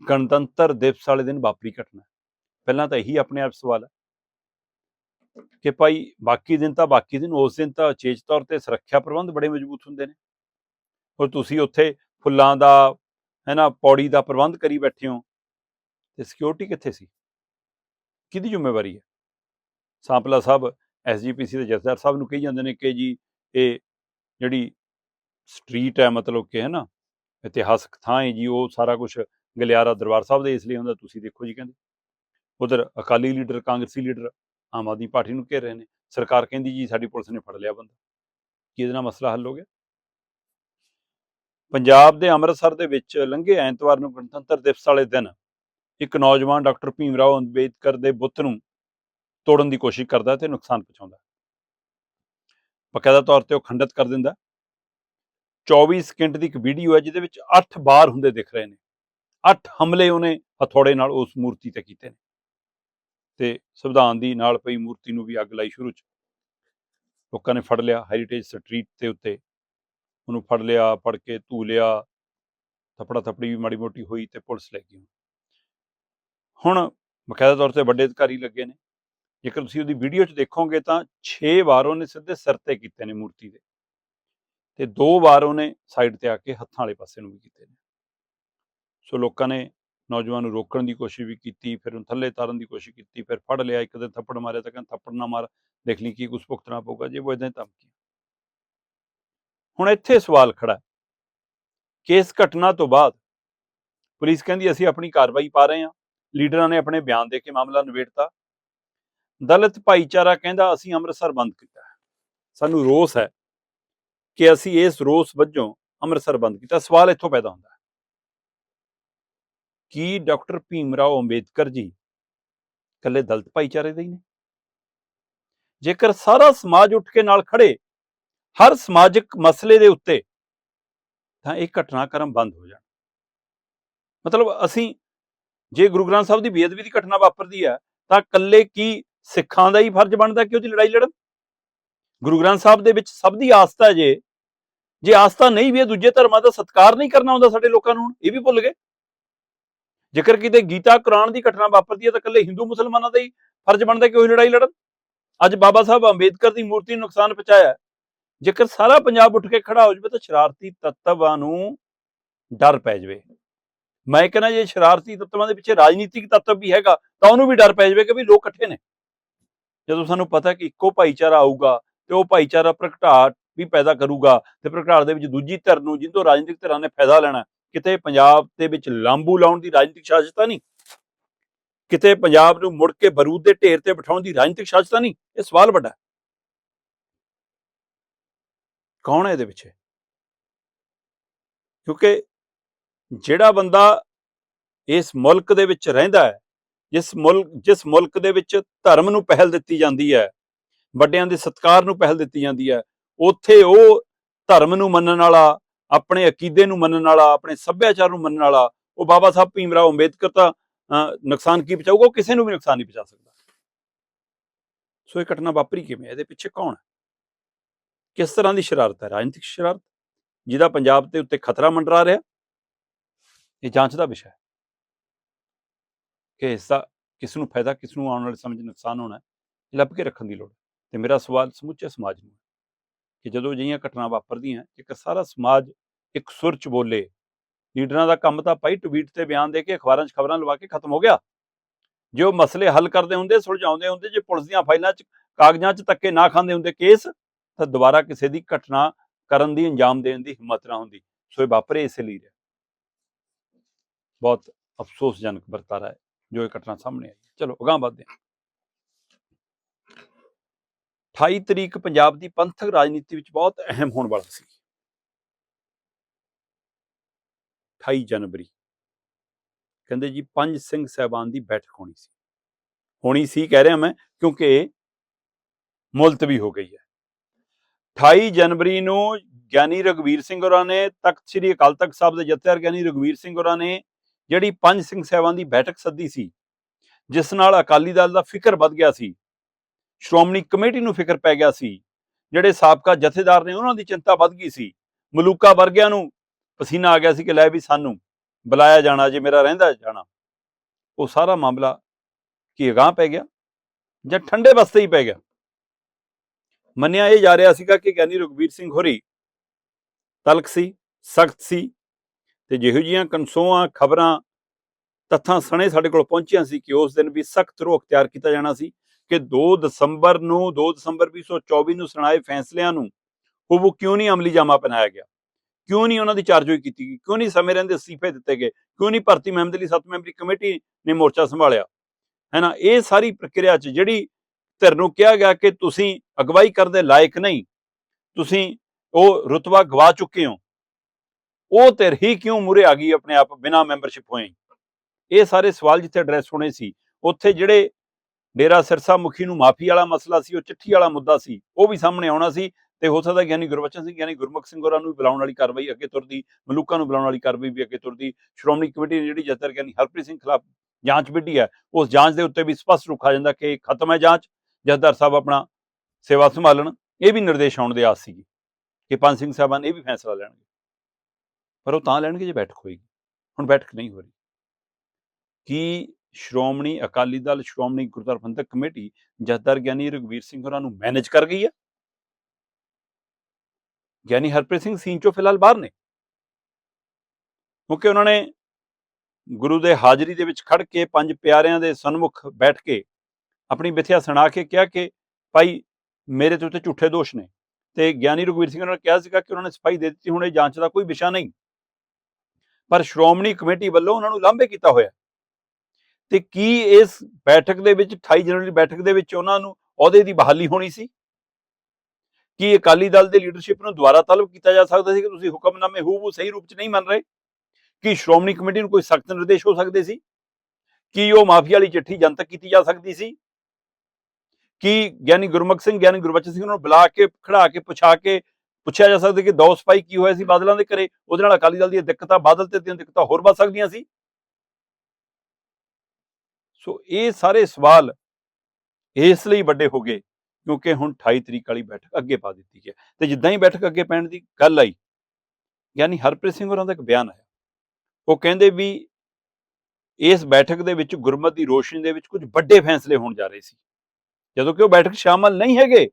Speaker 1: ਗਣਤੰਤਰ ਦਿਵਸ ਵਾਲੇ ਦਿਨ ਵਾਪਰੀ ਘਟਨਾ। ਪਹਿਲਾਂ ਤਾਂ ਇਹੀ ਆਪਣੇ ਆਪ ਸਵਾਲ ਹੈ ਕਿ ਭਾਈ ਬਾਕੀ ਦਿਨ ਤਾਂ ਬਾਕੀ ਦਿਨ, ਉਸ ਦਿਨ ਤਾਂ ਚੇਜ ਤੌਰ ਤੇ ਸੁਰੱਖਿਆ ਪ੍ਰਬੰਧ ਬੜੇ ਮਜ਼ਬੂਤ ਹੁੰਦੇ ਨੇ। ਔਰ ਤੁਸੀਂ ਉੱਥੇ ਫੁੱਲਾਂ ਦਾ ਹੈ ਨਾ ਪੌੜੀ ਦਾ ਪ੍ਰਬੰਧ ਕਰੀ ਬੈਠੇ ਹੋ, ਤੇ ਸਿਕਿਉਰਿਟੀ ਕਿੱਥੇ ਸੀ? ਕਿਹਦੀ ਜ਼ਿੰਮੇਵਾਰੀ ਹੈ? ਸਾਂਪਲਾ ਸਾਹਿਬ ਐਸਜੀਪੀਸੀ ਦੇ ਜਥੇਦਾਰ ਸਾਹਿਬ ਨੂੰ ਕਹੀ ਜਾਂਦੇ ਨੇ ਕਿ ਜੀ, ਇਹ ਜਿਹੜੀ ਸਟਰੀਟ ਹੈ ਮਤਲਬ ਕਿ ਹੈ ਨਾ ਇਤਿਹਾਸਕ ਥਾਂ ਹੈ ਜੀ, ਉਹ ਸਾਰਾ ਕੁਝ ਗਲਿਆਰਾ ਦਰਬਾਰ ਸਾਹਿਬ ਦੇ ਇਸ ਲਈ ਹੁੰਦਾ, ਤੁਸੀਂ ਦੇਖੋ ਜੀ ਕਹਿੰਦੇ। ਉਧਰ ਅਕਾਲੀ ਲੀਡਰ, ਕਾਂਗਰਸੀ ਲੀਡਰ ਆਮ ਆਦਮੀ ਪਾਰਟੀ ਨੂੰ ਘੇਰ ਰਹੇ ਨੇ। ਸਰਕਾਰ ਕਹਿੰਦੀ ਜੀ, ਸਾਡੀ ਪੁਲਿਸ ਨੇ ਫੜ ਲਿਆ ਬੰਦਾ। ਕੀ ਇਹਦੇ ਨਾਲ ਮਸਲਾ ਹੱਲ ਹੋ ਗਿਆ? ਪੰਜਾਬ ਦੇ ਅੰਮ੍ਰਿਤਸਰ ਦੇ ਵਿੱਚ ਲੰਘੇ ਐਤਵਾਰ ਨੂੰ ਗਣਤੰਤਰ ਦਿਵਸ ਵਾਲੇ ਦਿਨ ਇੱਕ ਨੌਜਵਾਨ ਡਾਕਟਰ ਭੀਮ ਰਾਓ ਅੰਬੇਦਕਰ ਦੇ ਬੁੱਤ ਨੂੰ ਤੋੜਨ ਦੀ ਕੋਸ਼ਿਸ਼ ਕਰਦਾ ਤੇ ਨੁਕਸਾਨ ਪਹੁੰਚਾਉਂਦਾ। ਬਕਾਇਦਾ ਤੌਰ ਤੇ ਉਹ ਖੰਡਿਤ ਕਰ ਦਿੰਦਾ। 24 ਸਕਿੰਟ ਦੀ ਇੱਕ ਵੀਡੀਓ ਹੈ ਜਿਹਦੇ ਵਿੱਚ 8 ਬਾਰ ਹੁੰਦੇ ਦਿਖ ਰਹੇ ਨੇ। 8 ਹਮਲੇ ਉਹਨੇ ਹਥੌੜੇ ਨਾਲ ਉਸ ਮੂਰਤੀ ਤੇ ਕੀਤੇ ਨੇ। ਤੇ ਸੰਵਿਧਾਨ ਦੀ ਨਾਲ ਪਈ ਮੂਰਤੀ ਨੂੰ ਵੀ ਅੱਗ ਲਾਈ ਸ਼ੁਰੂ ਚ। ਲੋਕਾਂ ਨੇ ਫੜ ਲਿਆ ਹੈਰੀਟੇਜ ਸਟਰੀਟ ਦੇ ਉੱਤੇ ਉਹਨੂੰ ਫੜ ਲਿਆ, ਫੜ ਕੇ ਧੂ ਲਿਆ। ਥਪੜਾ ਥਪੜੀ ਵੀ ਮਾੜੀ ਮੋਟੀ ਹੋਈ ਤੇ ਪੁਲਿਸ ਲੈ ਗਈ। ਹੁਣ ਬਕਾਇਦਾ ਤੌਰ ਤੇ ਵੱਡੇ ਅਧਿਕਾਰੀ ਲੱਗੇ ਨੇ। ਜੇਕਰ ਤੁਸੀਂ ਉਹਦੀ ਵੀਡੀਓ 'ਚ ਦੇਖੋਗੇ ਤਾਂ 6 ਵਾਰ ਉਹਨੇ ਸਿੱਧੇ ਸਿਰ ਤੇ ਕੀਤੇ ਨੇ ਮੂਰਤੀ ਦੇ। ਤੇ ਦੋ ਵਾਰ ਉਹਨੇ ਸਾਈਡ ਤੇ ਆ ਕੇ ਹੱਥਾਂ ਵਾਲੇ ਪਾਸੇ ਨੂੰ ਵੀ ਕੀਤੇ ਨੇ। ਸੋ ਲੋਕਾਂ ਨੇ ਨੌਜਵਾਨ ਨੂੰ ਰੋਕਣ ਦੀ ਕੋਸ਼ਿਸ਼ ਵੀ ਕੀਤੀ, ਫਿਰ ਉਹਨੂੰ ਥੱਲੇ ਤਾਰਨ ਦੀ ਕੋਸ਼ਿਸ਼ ਕੀਤੀ, ਫਿਰ ਫੜ ਲਿਆ, ਇੱਕ ਦਿਨ ਥੱਪੜ ਮਾਰਿਆ ਤਾਂ ਕਹਿੰਦਾ, ਥੱਪੜ ਨਾ ਮਾਰ, ਦੇਖ ਲਈ ਕੀ ਕੁਛ ਭੁਗਤਣਾ ਪਊਗਾ, ਜੇ ਉਹ ਇਦਾਂ ਹੀ ਧਮਕੀ ਹੁਣ ਇੱਥੇ ਸਵਾਲ ਖੜਾ ਹੈ। ਕਿ ਇਸ ਘਟਨਾ ਤੋਂ ਬਾਅਦ ਪੁਲਿਸ ਕਹਿੰਦੀ ਅਸੀਂ ਆਪਣੀ ਕਾਰਵਾਈ ਪਾ ਰਹੇ ਹਾਂ। ਲੀਡਰਾਂ ਨੇ ਆਪਣੇ ਬਿਆਨ ਦੇ ਕੇ ਮਾਮਲਾ ਨਿਬੇੜਤਾ। ਦਲਿਤ ਭਾਈਚਾਰਾ ਕਹਿੰਦਾ ਅਸੀਂ ਅੰਮ੍ਰਿਤਸਰ ਬੰਦ ਕੀਤਾ ਸਾਨੂੰ ਰੋਸ ਹੈ ਕਿ ਅਸੀਂ ਇਸ ਰੋਸ ਵਜੋਂ ਅੰਮ੍ਰਿਤਸਰ ਬੰਦ ਕੀਤਾ। ਸਵਾਲ ਇੱਥੋਂ ਪੈਦਾ ਹੁੰਦਾ ਹੈ। ਕੀ ਡਾਕਟਰ ਭੀਮ ਰਾਓ ਅੰਬੇਦਕਰ ਜੀ ਇਕੱਲੇ ਦਲਿਤ ਭਾਈਚਾਰੇ ਦੇ ਹੀ ਨੇ? ਜੇਕਰ ਸਾਰਾ ਸਮਾਜ ਉੱਠ ਕੇ ਨਾਲ ਖੜੇ ਹਰ ਸਮਾਜਿਕ ਮਸਲੇ ਦੇ ਉੱਤੇ ਤਾਂ ਇਹ ਘਟਨਾਕ੍ਰਮ ਬੰਦ ਹੋ ਜਾਣ। ਮਤਲਬ ਅਸੀਂ ਜੇ ਗੁਰੂ ਗ੍ਰੰਥ ਸਾਹਿਬ ਦੀ ਬੇਅਦਬੀ ਦੀ ਘਟਨਾ ਵਾਪਰਦੀ ਹੈ, ਤਾਂ ਇਕੱਲੇ ਕੀ ਸਿੱਖਾਂ ਦਾ ਹੀ ਫਰਜ਼ ਬਣਦਾ ਕਿ ਉਹਦੀ ਲੜਾਈ ਲੜਨ? ਗੁਰੂ ਗ੍ਰੰਥ ਸਾਹਿਬ ਦੇ ਵਿੱਚ ਸਭ ਦੀ ਆਸਥਾ ਹੈ ਜੇ ਜੇ ਆਸਥਾ ਨਹੀਂ ਵੀ ਹੈ, ਦੂਜੇ ਧਰਮਾਂ ਦਾ ਸਤਿਕਾਰ ਨਹੀਂ ਕਰਨਾ ਹੁੰਦਾ ਸਾਡੇ ਲੋਕਾਂ ਨੂੰ ਇਹ ਵੀ ਭੁੱਲ ਗਏ। ਜੇਕਰ ਕਿਤੇ ਗੀਤਾ, ਕੁਰਾਨ ਦੀ ਘਟਨਾ ਵਾਪਰਦੀ ਹੈ, ਤਾਂ ਇਕੱਲੇ ਹਿੰਦੂ ਮੁਸਲਮਾਨਾਂ ਦਾ ਹੀ ਫਰਜ਼ ਬਣਦਾ ਕਿ ਉਹ ਲੜਾਈ ਲੜਨ? ਅੱਜ ਬਾਬਾ ਸਾਹਿਬ ਅੰਬੇਦਕਰ ਦੀ ਮੂਰਤੀ ਨੂੰ ਨੁਕਸਾਨ ਪਹੁੰਚਾਇਆ ਜੇਕਰ ਸਾਰਾ ਪੰਜਾਬ ਉੱਠ ਕੇ ਖੜਾ ਹੋ ਜਾਵੇ ਤਾਂ ਸ਼ਰਾਰਤੀ ਤੱਤਵਾਂ ਨੂੰ ਡਰ ਪੈ ਜਾਵੇ। ਮੈਂ ਕਹਿੰਦਾ ਜੇ ਸ਼ਰਾਰਤੀ ਤੱਤਵਾਂ ਦੇ ਪਿੱਛੇ ਰਾਜਨੀਤਿਕ ਤੱਤਵ ਵੀ ਹੈਗਾ ਤਾਂ ਉਹਨੂੰ ਵੀ ਡਰ ਪੈ ਜਾਵੇ ਕਿ ਵੀ ਲੋਕ ਇਕੱਠੇ ਨੇ। ਜਦੋਂ ਸਾਨੂੰ ਪਤਾ ਕਿ ਇੱਕੋ ਭਾਈਚਾਰਾ ਆਊਗਾ ਤੇ ਉਹ ਭਾਈਚਾਰਾ ਪ੍ਰਗਟਾਟ ਵੀ ਪੈਦਾ ਕਰੂਗਾ ਤੇ ਪ੍ਰਗਟਾਟ ਦੇ ਵਿੱਚ ਦੂਜੀ ਧਿਰ ਨੂੰ ਜਿੰਦੋਂ ਰਾਜਨੀਤਿਕ ਧਿਰਾਂ ਨੇ ਫਾਇਦਾ ਲੈਣਾ ਕਿਤੇ ਪੰਜਾਬ ਦੇ ਵਿੱਚ ਲਾਂਬੂ ਲਾਉਣ ਦੀ ਰਾਜਨੀਤਿਕ ਸਾਜ਼ਿਸ਼ ਨਹੀਂ, ਕਿਤੇ ਪੰਜਾਬ ਨੂੰ ਮੁੜ ਕੇ ਬਰੂਦ ਦੇ ਢੇਰ ਤੇ ਬਿਠਾਉਣ ਦੀ ਰਾਜਨੀਤਿਕ ਸਾਜ਼ਿਸ਼ ਨਹੀਂ, ਇਹ ਸਵਾਲ ਵੱਡਾ ਕੌਣ ਹੈ ਇਹਦੇ ਪਿੱਛੇ? ਕਿਉਂਕਿ ਜਿਹੜਾ ਬੰਦਾ ਇਸ ਮੁਲਕ ਦੇ ਵਿੱਚ ਰਹਿੰਦਾ ਹੈ ਜਿਸ ਮੁਲਕ ਜਿਸ ਮੁਲਕ ਦੇ ਵਿੱਚ ਧਰਮ ਨੂੰ ਪਹਿਲ ਦਿੱਤੀ ਜਾਂਦੀ ਹੈ ਵੱਡਿਆਂ ਦੇ ਸਤਿਕਾਰ ਨੂੰ ਪਹਿਲ ਦਿੱਤੀ ਜਾਂਦੀ ਹੈ ਉੱਥੇ ਉਹ ਧਰਮ ਨੂੰ ਮੰਨਣ ਵਾਲਾ ਆਪਣੇ ਅਕੀਦੇ ਨੂੰ ਮੰਨਣ ਵਾਲਾ ਆਪਣੇ ਸੱਭਿਆਚਾਰ ਨੂੰ ਮੰਨਣ ਵਾਲਾ ਉਹ ਬਾਬਾ ਸਾਹਿਬ ਭੀਮ ਰਾਓ ਅੰਬੇਦਕਰ ਤਾਂ ਅਹ, ਨੁਕਸਾਨ ਕੀ ਪਹੁੰਚਾਊਗਾ? ਉਹ ਕਿਸੇ ਨੂੰ ਵੀ ਨੁਕਸਾਨ ਨਹੀਂ ਪਹੁੰਚਾ ਸਕਦਾ। ਸੋ ਇਹ ਘਟਨਾ ਵਾਪਰੀ ਕਿਵੇਂ? ਹੈ? ਇਹਦੇ ਪਿੱਛੇ ਕੌਣ ਹੈ? ਕਿਸ ਤਰ੍ਹਾਂ ਦੀ ਸ਼ਰਾਰਤ ਹੈ? ਰਾਜਨੀਤਿਕ ਸ਼ਰਾਰਤ? ਜਿਹਦਾ ਪੰਜਾਬ ਦੇ ਉੱਤੇ ਖਤਰਾ ਮੰਡਰਾ ਰਿਹਾ? ਇਹ ਜਾਂਚ ਦਾ ਵਿਸ਼ਾ ਹੈ। ਕਿ ਇਸ ਦਾ ਕਿਸ ਨੂੰ ਫਾਇਦਾ, ਕਿਸ ਨੂੰ ਆਉਣ ਵਾਲੇ ਸਮੇਂ 'ਚ ਨੁਕਸਾਨ ਹੋਣਾ ਹੈ ਲੱਭ ਕੇ ਰੱਖਣ ਦੀ ਲੋੜ ਹੈ। ਤੇ ਮੇਰਾ ਸਵਾਲ ਸਮੁੱਚੇ ਸਮਾਜ ਨੂੰ ਹੈ ਕਿ ਜਦੋਂ ਅਜਿਹੀਆਂ ਘਟਨਾ ਵਾਪਰਦੀਆਂ ਜੇਕਰ ਸਾਰਾ ਸਮਾਜ ਇੱਕ ਸੁਰ 'ਚ ਬੋਲੇ, ਲੀਡਰਾਂ ਦਾ ਕੰਮ ਤਾਂ ਭਾਈ ਟਵੀਟ ਤੇ ਬਿਆਨ ਦੇ ਕੇ ਅਖਬਾਰਾਂ 'ਚ ਖਬਰਾਂ ਲਵਾ ਕੇ ਖਤਮ ਹੋ ਗਿਆ। ਜੇ ਉਹ ਮਸਲੇ ਹੱਲ ਕਰਦੇ ਹੁੰਦੇ, ਸੁਲਝਾਉਂਦੇ ਹੁੰਦੇ, ਜੇ ਪੁਲਿਸ ਦੀਆਂ ਫਾਈਲਾਂ 'ਚ, ਕਾਗਜ਼ਾਂ 'ਚ ਧੱਕੇ ਨਾ ਖਾਂਦੇ ਹੁੰਦੇ, ਕੇਸ ਤਾਂ ਦੁਬਾਰਾ ਕਿਸੇ ਦੀ ਘਟਨਾ ਕਰਨ ਦੀ ਅੰਜਾਮ ਦੇਣ ਦੀ ਹਿੰਮਤ ਨਾ ਹੁੰਦੀ। ਸੋ ਇਹ ਵਾਪਰੇ ਇਸੇ ਲਈ ਰਿਹਾ। ਬਹੁਤ ਅਫਸੋਸਜਨਕ ਵਰਤਾਰਾ ਹੈ, ਜੋ ਇਹ ਘਟਨਾ ਸਾਹਮਣੇ ਆਈ। ਚਲੋ, ਅਗਾਂਹ ਵਧਦੇ ਹਾਂ। 28 ਤਰੀਕ ਪੰਜਾਬ ਦੀ ਪੰਥਕ ਰਾਜਨੀਤੀ ਵਿੱਚ ਬਹੁਤ ਅਹਿਮ ਹੋਣ ਵਾਲਾ ਸੀ। 28 ਜਨਵਰੀ। ਕਹਿੰਦੇ ਜੀ, ਪੰਜ ਸਿੰਘ ਸਹਿਬਾਨ ਦੀ ਬੈਠਕ ਹੋਣੀ ਸੀ। ਹੋਣੀ ਸੀ, ਕਹਿ ਰਿਹਾ ਮੈਂ, ਕਿਉਂਕਿ ਮੁਲਤਵੀ ਹੋ ਗਈ ਹੈ। 28 ਜਨਵਰੀ ਨੂੰ ਗਿਆਨੀ ਰਗਵੀਰ ਸਿੰਘ ਹੋਰਾਂ ਨੇ ਤਖਤ ਸ੍ਰੀ ਅਕਾਲ ਤਖਤ ਸਾਹਿਬ ਦੇ ਜਥੇਦਾਰ ਗਿਆਨੀ ਰਗਵੀਰ ਸਿੰਘ ਹੋਰਾਂ ਨੇ ਜਿਹੜੀ ਪੰਜ ਸਿੰਘ ਸਾਹਿਬਾਨ ਦੀ ਬੈਠਕ ਸੱਦੀ ਸੀ, ਜਿਸ ਨਾਲ ਅਕਾਲੀ ਦਲ ਦਾ ਫਿਕਰ ਵੱਧ ਗਿਆ ਸੀ, ਸ਼੍ਰੋਮਣੀ ਕਮੇਟੀ ਨੂੰ ਫਿਕਰ ਪੈ ਗਿਆ ਸੀ, ਜਿਹੜੇ ਸਾਬਕਾ ਜਥੇਦਾਰ ਨੇ ਉਹਨਾਂ ਦੀ ਚਿੰਤਾ ਵੱਧ ਗਈ ਸੀ, ਮਲੂਕਾ ਵਰਗਿਆਂ ਨੂੰ ਪਸੀਨਾ ਆ ਗਿਆ ਸੀ ਕਿ ਲੈ ਵੀ ਸਾਨੂੰ ਬੁਲਾਇਆ ਜਾਣਾ ਜੇ ਮੇਰਾ ਰਹਿੰਦਾ ਜਾਣਾ। ਉਹ ਸਾਰਾ ਮਾਮਲਾ ਕੀ ਅਗਾਂਹ ਪੈ ਗਿਆ ਜਾਂ ਠੰਡੇ ਬਸਤੇ ਹੀ ਪੈ ਗਿਆ? ਮੰਨਿਆ ਇਹ ਜਾ ਰਿਹਾ ਸੀਗਾ ਕਿ ਗਿਆਨੀ ਰਘਵੀਰ ਸਿੰਘ ਹੋਰੀ ਤਲਕ ਸੀ, ਸਖਤ ਸੀ ਤੇ ਜਿਹੋ ਜੀਆਂ ਕਨਸੋਆਂ, ਖਬਰਾਂ, ਤੱਥਾਂ ਸਣੇ ਸਾਡੇ ਕੋਲ ਪਹੁੰਚੀਆਂ ਸੀ ਕਿ ਉਸ ਦਿਨ ਵੀ ਸਖਤ ਰੋਕ ਤਿਆਰ ਕੀਤਾ ਜਾਣਾ ਸੀ ਕਿ 2 ਦਸੰਬਰ ਨੂੰ 2 ਦਸੰਬਰ 2024 ਨੂੰ ਸੁਣਾਏ ਫੈਸਲਿਆਂ ਨੂੰ ਉਹ ਕਿਉਂ ਨਹੀਂ ਅਮਲੀ ਜਾਮਾ ਪਹਿਨਾਇਆ ਗਿਆ? ਕਿਉਂ ਨਹੀਂ ਉਹਨਾਂ ਦੀ ਚਾਰਜੋਈ ਕੀਤੀ ਗਈ? ਕਿਉਂ ਨਹੀਂ ਸਮੇਂ ਰਹਿੰਦੇ ਅਸਤੀਫੇ ਦਿੱਤੇ ਗਏ? ਕਿਉਂ ਨਹੀਂ ਭਰਤੀ ਮਹਿਮਦ ਲਈ ਸੱਤ ਮੈਂਬਰੀ ਕਮੇਟੀ ਨੇ ਮੋਰਚਾ ਸੰਭਾਲਿਆ? ਹੈ ਨਾ, ਇਹ ਸਾਰੀ ਪ੍ਰਕਿਰਿਆ 'ਚ ਜਿਹੜੀ ਧਿਰ ਨੂੰ ਕਿਹਾ ਗਿਆ ਕਿ ਤੁਸੀਂ ਅਗਵਾਈ ਕਰਨ ਦੇ ਲਾਇਕ ਨਹੀਂ। ਤੁਸੀਂ ਉਹ ਰੁਤਬਾ ਗਵਾ ਚੁੱਕੇ ਹੋ। ਉਹ ਧਿਰ ਹੀ ਕਿਉਂ ਮੁਰੇ ਆ ਗਈ ਆਪਣੇ ਆਪ ਬਿਨਾ ਮੈਂਬਰਸ਼ਿਪ ਹੋਏ? ਇਹ ਸਾਰੇ ਸਵਾਲ ਜਿੱਥੇ ਐਡਰੈਸ ਹੋਣੇ ਸੀ, ਉੱਥੇ ਜਿਹੜੇ ਡੇਰਾ ਸਿਰਸਾ ਮੁਖੀ ਨੂੰ ਮਾਫੀ ਵਾਲਾ ਮਸਲਾ ਸੀ, ਉਹ ਚਿੱਠੀ ਵਾਲਾ ਮੁੱਦਾ ਸੀ, ਉਹ ਵੀ ਸਾਹਮਣੇ ਆਉਣਾ ਸੀ ਤੇ ਹੋ ਸਕਦਾ ਗਿਆਨੀ ਗੁਰਬਚਨ ਸਿੰਘ, ਗਿਆਨੀ ਗੁਰਮੁਖ ਸਿੰਘ ਹੋਰਾਂ ਨੂੰ ਬੁਲਾਉਣ ਵਾਲੀ ਕਾਰਵਾਈ ਅੱਗੇ ਤੁਰਦੀ, ਮਲੂਕਾ ਨੂੰ ਬੁਲਾਉਣ ਵਾਲੀ ਕਾਰਵਾਈ ਵੀ ਅੱਗੇ ਤੁਰਦੀ। ਸ਼੍ਰੋਮਣੀ ਕਮੇਟੀ ਨੇ ਜਿਹੜੀ ਜਥੇਦਾਰ ਗਿਆਨੀ ਹਰਪ੍ਰੀਤ ਸਿੰਘ ਖਿਲਾਫ ਜਾਂਚ ਵਿੱਢੀ ਹੈ, ਉਸ ਜਾਂਚ ਦੇ ਉੱਤੇ ਵੀ ਸਪਸ਼ਟ ਰੁਖਾ ਜਾਂਦਾ ਕਿ ਖਤਮ ਹੈ ਜਾਂਚ। ਜਥੇਦਾਰ ਸਾਹਿਬ ਆਪਣਾ ਸੇਵਾ ਸੰਭਾਲਣ, ਇਹ ਵੀ ਨਿਰਦੇਸ਼ ਆਉਣ ਦੇ ਆਸ ਸੀਗੀ ਕਿ ਪੰਜ ਸਿੰਘ ਸਾਹਿਬਾਨ ਇਹ ਵੀ ਫੈਸਲਾ ਲੈਣਗੇ। ਪਰ ਉਹ ਤਾਂ ਲੈਣਗੇ ਜੇ ਬੈਠਕ ਹੋਏਗੀ। ਹੁਣ ਬੈਠਕ ਨਹੀਂ ਹੋ ਰਹੀ। ਕੀ ਸ਼੍ਰੋਮਣੀ ਅਕਾਲੀ ਦਲ, ਸ਼੍ਰੋਮਣੀ ਗੁਰਦੁਆਰਾ ਪ੍ਰਬੰਧਕ ਕਮੇਟੀ ਜਥੇਦਾਰ ਗਿਆਨੀ ਰਘਵੀਰ ਸਿੰਘ ਹੋਰਾਂ ਨੂੰ ਮੈਨੇਜ ਕਰ ਗਈ ਹੈ? ਗਿਆਨੀ ਹਰਪ੍ਰੀਤ ਸਿੰਘ ਸੀਨ ਚੋਂ ਫਿਲਹਾਲ ਬਾਹਰ ਨੇ। ਕਿਉਂਕਿ ਉਹਨਾਂ ਨੇ ਗੁਰੂ ਦੇ ਹਾਜ਼ਰੀ ਦੇ ਵਿੱਚ ਖੜ ਕੇ ਪੰਜ ਪਿਆਰਿਆਂ ਦੇ ਸਨਮੁਖ ਬੈਠ ਕੇ ਆਪਣੀ ਵਿਥਿਆ ਸੁਣਾ ਕੇ ਕਿਹਾ ਕਿ ਭਾਈ ਮੇਰੇ ਤੇ ਉੱਤੇ ਝੂਠੇ ਦੋਸ਼ ਨੇ। ਤੇ ਗਿਆਨੀ ਰਘਵੀਰ ਸਿੰਘ ਨੇ ਕਿਹਾ ਸੀਗਾ ਕਿ ਉਹਨਾਂ ਨੇ ਸਫ਼ਾਈ ਦੇ ਦਿੱਤੀ, ਹੁਣ ਇਹ ਜਾਂਚ ਦਾ ਕੋਈ ਵਿਸ਼ਾ ਨਹੀਂ। ਪਰ ਸ਼੍ਰੋਮਣੀ ਕਮੇਟੀ ਵੱਲੋਂ ਉਹਨਾਂ ਨੂੰ ਲਾਂਭੇ ਕੀਤਾ ਹੋਇਆ। ਤੇ ਕੀ ਇਸ ਬੈਠਕ ਦੇ ਵਿੱਚ 28 ਜਨਵਰੀ ਦੀ ਬੈਠਕ ਦੇ ਵਿੱਚ ਉਹਨਾਂ ਨੂੰ ਅਹੁਦੇ ਦੀ ਬਹਾਲੀ ਹੋਣੀ ਸੀ? ਕੀ ਅਕਾਲੀ ਦਲ ਦੇ ਲੀਡਰਸ਼ਿਪ ਨੂੰ ਦੁਬਾਰਾ ਤਲਬ ਕੀਤਾ ਜਾ ਸਕਦਾ ਸੀ ਕਿ ਤੁਸੀਂ ਹੁਕਮਨਾਮੇ ਹੂਬਹੂ ਸਹੀ ਰੂਪ 'ਚ ਨਹੀਂ ਮੰਨ ਰਹੇ? ਕੀ ਸ਼੍ਰੋਮਣੀ ਕਮੇਟੀ ਨੂੰ ਕੋਈ ਸਖਤ ਨਿਰਦੇਸ਼ ਹੋ ਸਕਦੇ ਸੀ? ਕੀ ਉਹ ਮਾਫੀਆ ਵਾਲੀ ਚਿੱਠੀ ਜਨਤਕ ਕੀਤੀ ਜਾ ਸਕਦੀ ਸੀ? ਕੀ ਗਿਆਨੀ ਗੁਰਮੁਖ ਸਿੰਘ ਗਿਆਨੀ ਗੁਰਬਚਨ ਸਿੰਘ ਨੂੰ ਬੁਲਾ ਕੇ, ਖੜਾ ਕੇ, ਪੁੱਛਾ ਕੇ ਪੁੱਛਿਆ ਜਾ ਸਕਦਾ ਕਿ ਦੋ ਸਪਾਈ ਕੀ ਹੋਇਆ ਸੀ ਬਾਦਲਾਂ ਦੇ ਘਰੇ? ਉਹਦੇ ਨਾਲ ਅਕਾਲੀ ਦਲ ਦੀਆਂ ਦਿੱਕਤਾਂ, ਬਾਦਲ ਤੇ ਦੀਆਂ ਦਿੱਕਤਾਂ ਹੋਰ ਵੱਧ ਸਕਦੀਆਂ ਸੀ? ਸੋ ਇਹ ਸਾਰੇ ਸਵਾਲ ਇਸ ਲਈ ਵੱਡੇ ਹੋ ਗਏ ਕਿਉਂਕਿ ਹੁਣ 28 ਤਰੀਕ ਵਾਲੀ ਬੈਠਕ ਅੱਗੇ ਪਾ ਦਿੱਤੀ ਹੈ। ਤੇ ਜਿੱਦਾਂ ਹੀ ਬੈਠਕ ਅੱਗੇ ਪੈਣ ਦੀ ਗੱਲ ਆਈ, ਯਾਨੀ ਹਰਪ੍ਰੀਤ ਸਿੰਘ ਹੋਰਾਂ ਦਾ ਇੱਕ ਬਿਆਨ ਆਇਆ। ਉਹ ਕਹਿੰਦੇ ਵੀ ਇਸ ਬੈਠਕ ਦੇ ਵਿੱਚ ਗੁਰਮਤ ਦੀ ਰੋਸ਼ਨੀ ਦੇ ਵਿੱਚ ਕੁਝ ਵੱਡੇ ਫੈਸਲੇ ਹੋਣ ਜਾ ਰਹੇ ਸੀ। ਜਦੋਂ ਕਿ ਉਹ ਬੈਠਕ ਸ਼ਾਮਲ ਨਹੀਂ ਹੈਗੇ।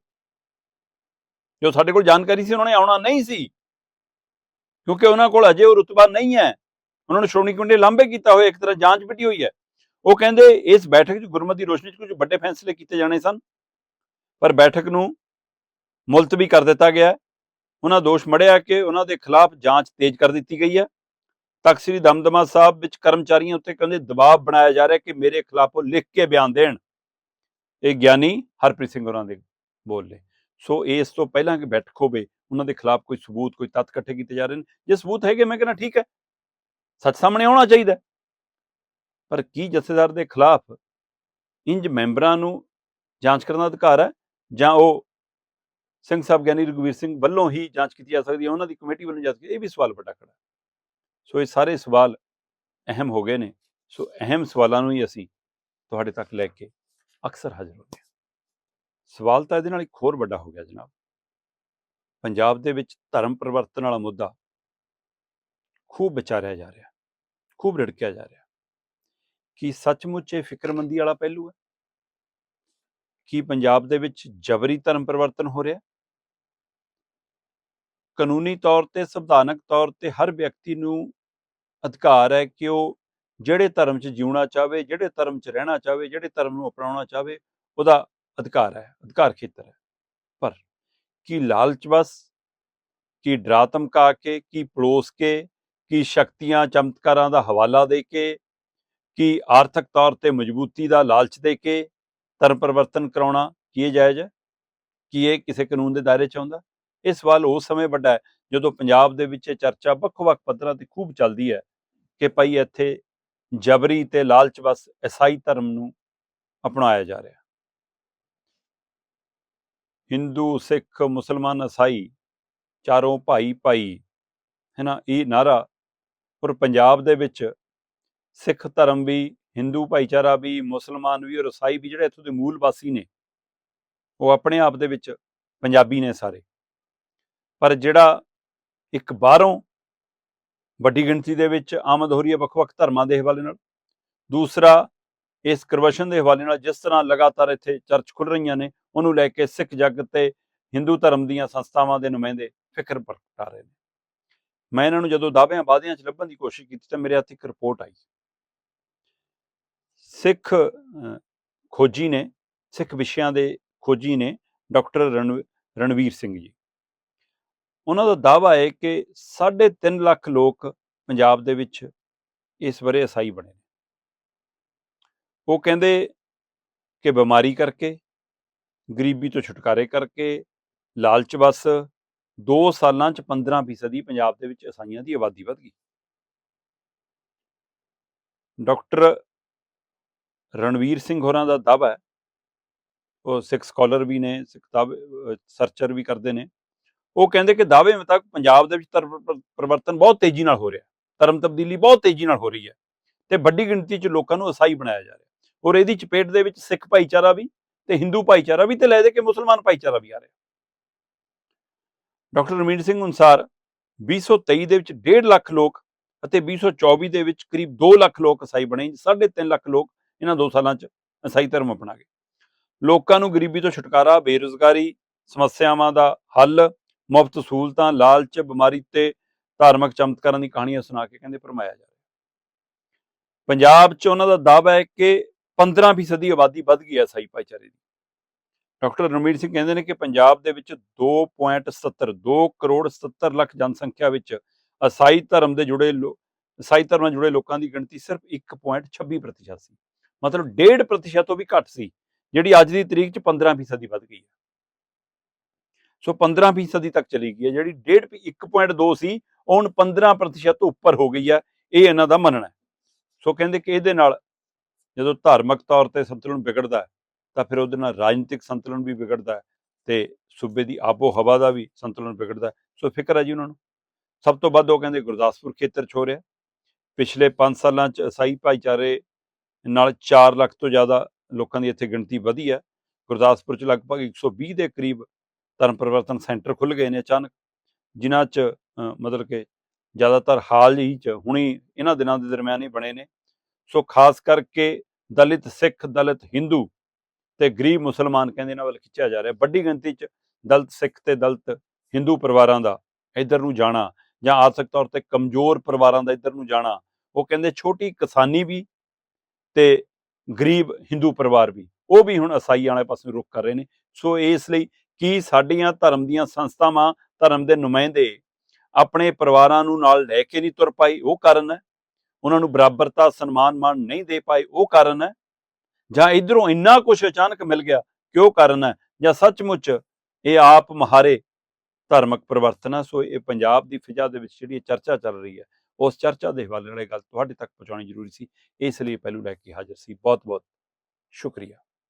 Speaker 1: ਜੋ ਸਾਡੇ ਕੋਲ ਜਾਣਕਾਰੀ ਸੀ, ਉਹਨਾਂ ਨੇ ਆਉਣਾ ਨਹੀਂ ਸੀ। ਕਿਉਂਕਿ ਉਹਨਾਂ ਕੋਲ ਅਜੇ ਉਹ ਰੁਤਬਾ ਨਹੀਂ ਹੈ। ਉਹਨਾਂ ਨੂੰ ਸ਼੍ਰੋਮਣੀ ਕਮੇਟੀ ਲਾਂਭੇ ਕੀਤਾ ਹੋਇਆ, ਇੱਕ ਤਰ੍ਹਾਂ ਜਾਂਚ ਬਿਟੀ ਹੋਈ ਹੈ। ਉਹ ਕਹਿੰਦੇ, ਇਸ ਬੈਠਕ 'ਚ ਗੁਰਮਤ ਦੀ ਰੋਸ਼ਨੀ 'ਚ ਕੁਝ ਵੱਡੇ ਫੈਸਲੇ ਕੀਤੇ ਜਾਣੇ ਸਨ। ਪਰ ਬੈਠਕ ਨੂੰ ਮੁਲਤਵੀ ਕਰ ਦਿੱਤਾ ਗਿਆ ਉਹਨਾਂ ਦੋਸ਼ ਮੜਿਆ ਕਿ ਉਹਨਾਂ ਦੇ ਖਿਲਾਫ ਜਾਂਚ ਤੇਜ਼ ਕਰ ਦਿੱਤੀ ਗਈ ਹੈ। ਤਖ਼ਤ ਸ੍ਰੀ ਦਮਦਮਾ ਸਾਹਿਬ ਵਿੱਚ ਕਰਮਚਾਰੀਆਂ ਉੱਤੇ ਕਹਿੰਦੇ ਦਬਾਅ ਬਣਾਇਆ ਜਾ ਰਿਹਾ ਕਿ ਮੇਰੇ ਖਿਲਾਫ ਉਹ ਲਿਖ ਕੇ ਬਿਆਨ ਦੇਣ। ਇਹ ਗਿਆਨੀ ਹਰਪ੍ਰੀਤ ਸਿੰਘ ਹੋਰਾਂ ਦੇ ਬੋਲ ਬੋਲੇ ਸੋ ਇਸ ਤੋਂ ਪਹਿਲਾਂ ਕਿ ਬੈਠਕ ਹੋਵੇ, ਉਹਨਾਂ ਦੇ ਖਿਲਾਫ ਕੋਈ ਸਬੂਤ, ਕੋਈ ਤੱਥ ਇਕੱਠੇ ਕੀਤੇ ਜਾ ਰਹੇ ਨੇ। ਜੇ ਸਬੂਤ ਹੈਗੇ, ਮੈਂ ਕਹਿੰਦਾ ਠੀਕ ਹੈ, ਸੱਚ ਸਾਹਮਣੇ ਆਉਣਾ ਚਾਹੀਦਾ ਪਰ ਕੀ ਜਥੇਦਾਰ ਦੇ ਖਿਲਾਫ ਇੰਜ ਮੈਂਬਰਾਂ ਨੂੰ ਜਾਂਚ ਕਰਨ ਦਾ ਅਧਿਕਾਰ ਹੈ? ਜਾਂ ਉਹ ਸਿੰਘ ਸਾਹਿਬ ਗਿਆਨੀ ਰਘਵੀਰ ਸਿੰਘ ਵੱਲੋਂ ਹੀ ਜਾਂਚ ਕੀਤੀ ਜਾ ਸਕਦੀ ਹੈ? ਉਹਨਾਂ ਦੀ ਕਮੇਟੀ ਵੱਲੋਂ ਜਾਂਚ ਕੀਤੀ, ਇਹ ਵੀ ਸਵਾਲ ਵੱਡਾ ਖੜਾ ਸੋ ਇਹ ਸਾਰੇ ਸਵਾਲ ਅਹਿਮ ਹੋ ਗਏ ਨੇ। ਸੋ ਅਹਿਮ ਸਵਾਲਾਂ ਨੂੰ ਹੀ ਅਸੀਂ ਤੁਹਾਡੇ ਤੱਕ ਲੈ ਕੇ ਅਕਸਰ ਹਾਜ਼ਰ ਹੁੰਦੇ ਹਾਂ ਸਵਾਲ ਤਾਂ ਇਹਦੇ ਨਾਲ ਇੱਕ ਹੋਰ ਵੱਡਾ ਹੋ ਗਿਆ ਜਨਾਬ। ਪੰਜਾਬ ਦੇ ਵਿੱਚ ਧਰਮ ਪਰਿਵਰਤਨ ਵਾਲਾ ਮੁੱਦਾ ਖੂਬ ਵਿਚਾਰਿਆ ਜਾ ਰਿਹਾ, ਖੂਬ ਰੜਕਿਆ ਜਾ ਰਿਹਾ। ਕੀ ਸੱਚਮੁੱਚ ਇਹ ਫਿਕਰਮੰਦੀ ਵਾਲਾ ਪਹਿਲੂ ਹੈ? ਕੀ ਪੰਜਾਬ ਦੇ ਵਿੱਚ ਜਬਰੀ ਧਰਮ ਪਰਿਵਰਤਨ ਹੋ ਰਿਹਾ? ਕਾਨੂੰਨੀ ਤੌਰ ਤੇ ਸੰਵਿਧਾਨਕ ਤੌਰ ਤੇ ਹਰ ਵਿਅਕਤੀ ਨੂੰ ਅਧਿਕਾਰ ਹੈ ਕਿ ਉਹ ਜਿਹੜੇ ਧਰਮ 'ਚ ਜਿਉਣਾ ਚਾਹਵੇ, ਜਿਹੜੇ ਧਰਮ 'ਚ ਰਹਿਣਾ ਚਾਹਵੇ, ਜਿਹੜੇ ਧਰਮ ਨੂੰ ਅਪਣਾਉਣਾ ਚਾਹਵੇ, ਉਹਦਾ ਅਧਿਕਾਰ ਹੈ, ਅਧਿਕਾਰ ਖੇਤਰ ਹੈ। ਪਰ ਕੀ ਲਾਲਚ ਬਸ? ਕੀ ਡਰਾ ਧਮਕਾ ਕੇ, ਕੀ ਪਲੋਸ ਕੇ, ਕੀ ਸ਼ਕਤੀਆਂ ਚਮਤਕਾਰਾਂ ਦਾ ਹਵਾਲਾ ਦੇ ਕੇ, ਕੀ ਆਰਥਿਕ ਤੌਰ ਤੇ ਮਜ਼ਬੂਤੀ ਦਾ ਲਾਲਚ ਦੇ ਕੇ ਧਰਮ ਪਰਿਵਰਤਨ ਕਰਾਉਣਾ ਕੀ ਇਹ ਜਾਇਜ਼ ਹੈ? ਕੀ ਇਹ ਕਿਸੇ ਕਾਨੂੰਨ ਦੇ ਦਾਇਰੇ 'ਚ ਆਉਂਦਾ? ਇਹ ਸਵਾਲ ਉਸ ਸਮੇਂ ਵੱਡਾ ਹੈ ਜਦੋਂ ਪੰਜਾਬ ਦੇ ਵਿੱਚ ਇਹ ਚਰਚਾ ਵੱਖ-ਵੱਖ ਪੱਧਰਾਂ ਤੇ ਖੂਬ ਚੱਲਦੀ ਹੈ ਕਿ ਭਾਈ ਇੱਥੇ ਜਬਰੀ ਤੇ ਲਾਲਚ ਵਸ ਈਸਾਈ ਧਰਮ ਨੂੰ ਅਪਣਾਇਆ ਜਾ ਰਿਹਾ। ਹਿੰਦੂ, ਸਿੱਖ, ਮੁਸਲਮਾਨ, ਈਸਾਈ ਚਾਰੋਂ ਭਾਈ ਭਾਈ ਹੈ ਨਾ ਇਹ ਨਾਰਾ ਔਰ ਪੰਜਾਬ ਦੇ ਵਿੱਚ ਸਿੱਖ ਧਰਮ ਵੀ, ਹਿੰਦੂ ਭਾਈਚਾਰਾ ਵੀ, ਮੁਸਲਮਾਨ ਵੀ ਔਰ ਈਸਾਈ ਵੀ ਜਿਹੜੇ ਇੱਥੋਂ ਦੇ ਮੂਲ ਵਾਸੀ ਨੇ, ਉਹ ਆਪਣੇ ਆਪ ਦੇ ਵਿੱਚ ਪੰਜਾਬੀ ਨੇ ਸਾਰੇ। ਪਰ ਜਿਹੜਾ ਇੱਕ ਬਾਹਰੋਂ ਵੱਡੀ ਗਿਣਤੀ ਦੇ ਵਿੱਚ ਆਮਦ ਹੋ ਰਹੀ ਹੈ ਵੱਖ-ਵੱਖ ਧਰਮਾਂ ਦੇ ਹਵਾਲੇ ਨਾਲ। ਦੂਸਰਾ, ਇਸ ਕਰਵਸ਼ਨ ਦੇ ਹਵਾਲੇ ਨਾਲ ਜਿਸ ਤਰ੍ਹਾਂ ਲਗਾਤਾਰ ਇੱਥੇ ਚਰਚ ਖੁੱਲ ਰਹੀਆਂ ਨੇ, ਉਹਨੂੰ ਲੈ ਕੇ ਸਿੱਖ ਜਗਤ ਤੇ ਹਿੰਦੂ ਧਰਮ ਦੀਆਂ ਸੰਸਥਾਵਾਂ ਦੇ ਨੁਮਾਇੰਦੇ ਫਿਕਰ ਪ੍ਰਗਟਾ ਰਹੇ ਨੇ। ਮੈਂ ਇਹਨਾਂ ਨੂੰ ਜਦੋਂ ਦਾਅਵਿਆਂ ਵਾਅਦਿਆਂ 'ਚ ਲੱਭਣ ਦੀ ਕੋਸ਼ਿਸ਼ ਕੀਤੀ ਤਾਂ ਮੇਰੇ ਹੱਥ ਇੱਕ ਰਿਪੋਰਟ ਆਈ। ਸਿੱਖ ਖੋਜੀ ਨੇ, ਸਿੱਖ ਵਿਸ਼ਿਆਂ ਦੇ ਖੋਜੀ ਨੇ ਡਾਕਟਰ ਰਣਵ- ਰਣਵੀਰ ਸਿੰਘ ਜੀ। ਉਹਨਾਂ ਦਾ ਦਾਅਵਾ ਹੈ ਕਿ 3.5 ਲੱਖ ਲੋਕ ਪੰਜਾਬ ਦੇ ਵਿੱਚ ਇਸ ਬਾਰੇ ਈਸਾਈ ਬਣੇ ਨੇ। ਉਹ ਕਹਿੰਦੇ ਕਿ ਬਿਮਾਰੀ ਕਰਕੇ, ਗਰੀਬੀ ਤੋਂ ਛੁਟਕਾਰੇ ਕਰਕੇ, ਲਾਲਚ ਬਸ 2 ਸਾਲਾਂ ਚ 15% ਫੀਸਦੀ ਪੰਜਾਬ ਦੇ ਵਿੱਚ ਈਸਾਈਆਂ ਦੀ ਆਬਾਦੀ ਵਧ ਗਈ। ਡਾਕਟਰ ਰਣਵੀਰ ਸਿੰਘ ਹੋਰਾਂ ਦਾ ਦਾਅਵਾ ਹੈ। ਉਹ ਸਿੱਖ ਸਕਾਲਰ ਵੀ ਨੇ, ਸਿੱਖ ਸਰਚਰ ਵੀ ਕਰਦੇ ਨੇ। ਉਹ ਕਹਿੰਦੇ ਕਿ ਦਾਅਵੇ ਮੁਤਾਬਕ ਪੰਜਾਬ ਦੇ ਵਿੱਚ ਧਰਮ ਪਰਿਵਰਤਨ ਬਹੁਤ ਤੇਜ਼ੀ ਨਾਲ ਹੋ ਰਿਹਾ। ਧਰਮ ਤਬਦੀਲੀ ਬਹੁਤ ਤੇਜ਼ੀ ਨਾਲ ਹੋ ਰਹੀ ਹੈ ਤੇ ਵੱਡੀ ਗਿਣਤੀ 'ਚ ਲੋਕਾਂ ਨੂੰ ਈਸਾਈ ਬਣਾਇਆ ਜਾ ਰਿਹਾ। ਔਰ ਇਹਦੀ ਚਪੇਟ ਦੇ ਵਿੱਚ ਸਿੱਖ ਭਾਈਚਾਰਾ ਵੀ ਤੇ ਹਿੰਦੂ ਭਾਈਚਾਰਾ ਵੀ ਤੇ ਲੈ ਦੇ ਕੇ ਮੁਸਲਮਾਨ ਭਾਈਚਾਰਾ ਵੀ ਆ ਰਿਹਾ। ਡਾਕਟਰ ਰਮੀਨ ਸਿੰਘ ਅਨੁਸਾਰ 2023 ਦੇ ਵਿੱਚ 1.5 ਲੱਖ ਲੋਕ ਅਤੇ 2024 ਦੇ ਵਿੱਚ ਕਰੀਬ 2 ਲੱਖ ਲੋਕ ਈਸਾਈ ਬਣੇ 3.5 ਲੱਖ ਲੋਕ ਇਹਨਾਂ 2 ਸਾਲਾਂ 'ਚ ਈਸਾਈ ਧਰਮ ਅਪਣਾ ਗਏ। ਲੋਕਾਂ ਨੂੰ ਗਰੀਬੀ ਤੋਂ ਛੁਟਕਾਰਾ, ਬੇਰੁਜ਼ਗਾਰੀ, ਸਮੱਸਿਆਵਾਂ ਦਾ ਹੱਲ ਮੁਫਤ ਸਹੂਲਤਾਂ, ਲਾਲਚ, ਬਿਮਾਰੀ ਤੇ ਧਾਰਮਿਕ ਚਮਤਕਾਰਾਂ ਦੀ ਕਹਾਣੀਆਂ ਸੁਣਾ ਕੇ ਕਹਿੰਦੇ ਭਰਮਾਇਆ ਜਾ ਪੰਜਾਬ 'ਚ ਉਹਨਾਂ ਦਾ ਦਾਅਵਾ ਹੈ ਕਿ 15% ਫੀਸਦੀ ਆਬਾਦੀ ਵੱਧ ਗਈ ਹੈ ਈਸਾਈ ਭਾਈਚਾਰੇ ਦੀ। ਡਾਕਟਰ ਰਣਵੀਰ ਸਿੰਘ ਕਹਿੰਦੇ ਨੇ ਕਿ ਪੰਜਾਬ ਦੇ ਵਿੱਚ 2.70 2 ਕਰੋੜ 70 ਲੱਖ ਜਨਸੰਖਿਆ ਵਿੱਚ ਈਸਾਈ ਧਰਮ ਦੇ ਜੁੜੇ ਲੋ- ਈਸਾਈ ਧਰਮ ਨਾਲ ਜੁੜੇ ਲੋਕਾਂ ਦੀ ਗਿਣਤੀ ਸਿਰਫ 1.26% ਸੀ। ਮਤਲਬ 1.5% ਤੋਂ ਵੀ ਘੱਟ ਸੀ, ਜਿਹੜੀ ਅੱਜ ਦੀ ਤਰੀਕ 'ਚ 15% ਫੀਸਦੀ ਵੱਧ ਗਈ ਹੈ। ਸੋ 15 ਫੀਸਦੀ ਤੱਕ ਚਲੀ ਗਈ ਹੈ, ਜਿਹੜੀ 1.5 1.2 ਸੀ ਉਹ ਹੁਣ 15% ਤੋਂ ਉੱਪਰ ਹੋ ਗਈ ਹੈ, ਇਹ ਇਹਨਾਂ ਦਾ ਮੰਨਣਾ ਹੈ। ਸੋ ਕਹਿੰਦੇ ਕਿ ਇਹਦੇ ਨਾਲ ਜਦੋਂ ਧਾਰਮਿਕ ਤੌਰ ਤੇ ਸੰਤੁਲਨ ਵਿਗੜਦਾ ਤਾਂ ਫਿਰ ਉਹਦੇ ਨਾਲ ਰਾਜਨੀਤਿਕ ਸੰਤੁਲਨ ਵੀ ਵਿਗੜਦਾ ਹੈ ਤੇ ਸੂਬੇ ਦੀ ਆਬੋ ਹਵਾ ਦਾ ਵੀ ਸੰਤੁਲਨ ਵਿਗੜਦਾ ਸੋ ਫਿਕਰ ਹੈ ਜੀ ਉਹਨਾਂ ਨੂੰ। ਸਭ ਤੋਂ ਵੱਧ ਉਹ ਕਹਿੰਦੇ ਗੁਰਦਾਸਪੁਰ ਖੇਤਰ 'ਚ ਹੋ ਰਿਹਾ ਪਿਛਲੇ 5 ਸਾਲਾਂ 'ਚ ਈਸਾਈ ਭਾਈਚਾਰੇ ਨਾਲ 4 ਲੱਖ ਤੋਂ ਜ਼ਿਆਦਾ ਲੋਕਾਂ ਦੀ ਇੱਥੇ ਗਿਣਤੀ ਵਧੀ ਹੈ। ਗੁਰਦਾਸਪੁਰ 'ਚ ਲਗਭਗ 120 ਦੇ ਕਰੀਬ ਧਰਮ ਪਰਿਵਰਤਨ ਸੈਂਟਰ ਖੁੱਲ ਗਏ ਨੇ ਅਚਾਨਕ, ਜਿਨ੍ਹਾਂ 'ਚ ਮਤਲਬ ਕਿ ਜ਼ਿਆਦਾਤਰ ਹਾਲ ਹੀ 'ਚ, ਹੁਣੀ ਇਹਨਾਂ ਦਿਨਾਂ ਦੇ ਦਰਮਿਆਨ ਹੀ ਬਣੇ ਨੇ। ਸੋ ਖਾਸ ਕਰਕੇ ਦਲਿਤ ਸਿੱਖ, ਦਲਿਤ ਹਿੰਦੂ ਤੇ ਗਰੀਬ ਮੁਸਲਮਾਨ ਕਹਿੰਦੇ ਇਹਨਾਂ ਵੱਲ ਖਿੱਚਿਆ ਜਾ ਰਿਹਾ। ਵੱਡੀ ਗਿਣਤੀ 'ਚ ਦਲਿਤ ਸਿੱਖ ਤੇ ਦਲਿਤ ਹਿੰਦੂ ਪਰਿਵਾਰਾਂ ਦਾ ਇੱਧਰ ਨੂੰ ਜਾਣਾ ਜਾਂ ਆਰਥਿਕ ਤੌਰ ਤੇ ਕਮਜ਼ੋਰ ਪਰਿਵਾਰਾਂ ਦਾ ਇੱਧਰ ਨੂੰ ਜਾਣਾ, ਉਹ ਕਹਿੰਦੇ ਛੋਟੀ ਕਿਸਾਨੀ ਵੀ ਤੇ ਗਰੀਬ ਹਿੰਦੂ ਪਰਿਵਾਰ ਵੀ, ਉਹ ਵੀ ਹੁਣ ਅਸਾਈ ਵਾਲੇ ਪਾਸੇ ਰੁਖ ਕਰ ਰਹੇ ਨੇ। ਸੋ ਇਸ ਲਈ ਕੀ ਸਾਡੀਆਂ ਧਰਮ ਦੀਆਂ ਸੰਸਥਾਵਾਂ ਧਰਮ ਦੇ ਨੁਮਾਇੰਦੇ ਆਪਣੇ ਪਰਿਵਾਰਾਂ ਨੂੰ ਨਾਲ ਲੈ ਕੇ ਨਹੀਂ ਤੁਰ ਪਾਈ, ਉਹ ਕਾਰਨ ਹੈ? ਉਹਨਾਂ ਨੂੰ ਬਰਾਬਰਤਾ, ਸਨਮਾਨ ਮਾਨ ਨਹੀਂ ਦੇ ਪਾਏ, ਉਹ ਕਾਰਨ ਹੈ? ਜਾਂ ਇਧਰੋਂ ਇੰਨਾ ਕੁਝ ਅਚਾਨਕ ਮਿਲ ਗਿਆ ਕਿ ਉਹ ਕਾਰਨ ਹੈ? ਜਾਂ ਸੱਚਮੁੱਚ ਇਹ ਆਪ ਮਹਾਰੇ ਧਾਰਮਿਕ ਪਰਿਵਰਤਨ ਹੈ? ਸੋ ਇਹ ਪੰਜਾਬ ਦੀ ਫਿਜ਼ਾ ਦੇ ਵਿੱਚ ਜਿਹੜੀ ਇਹ ਚਰਚਾ ਚੱਲ ਰਹੀ ਹੈ, ਉਸ ਚਰਚਾ ਦੇ ਹਵਾਲੇ ਨਾਲ ਇਹ ਗੱਲ ਤੁਹਾਡੇ ਤੱਕ ਪਹੁੰਚਾਉਣੀ ਜ਼ਰੂਰੀ ਸੀ। ਇਸ ਲਈ ਪਹਿਲੂ ਲੈ ਕੇ ਹਾਜ਼ਰ ਸੀ। ਬਹੁਤ ਬਹੁਤ ਸ਼ੁਕਰੀਆ।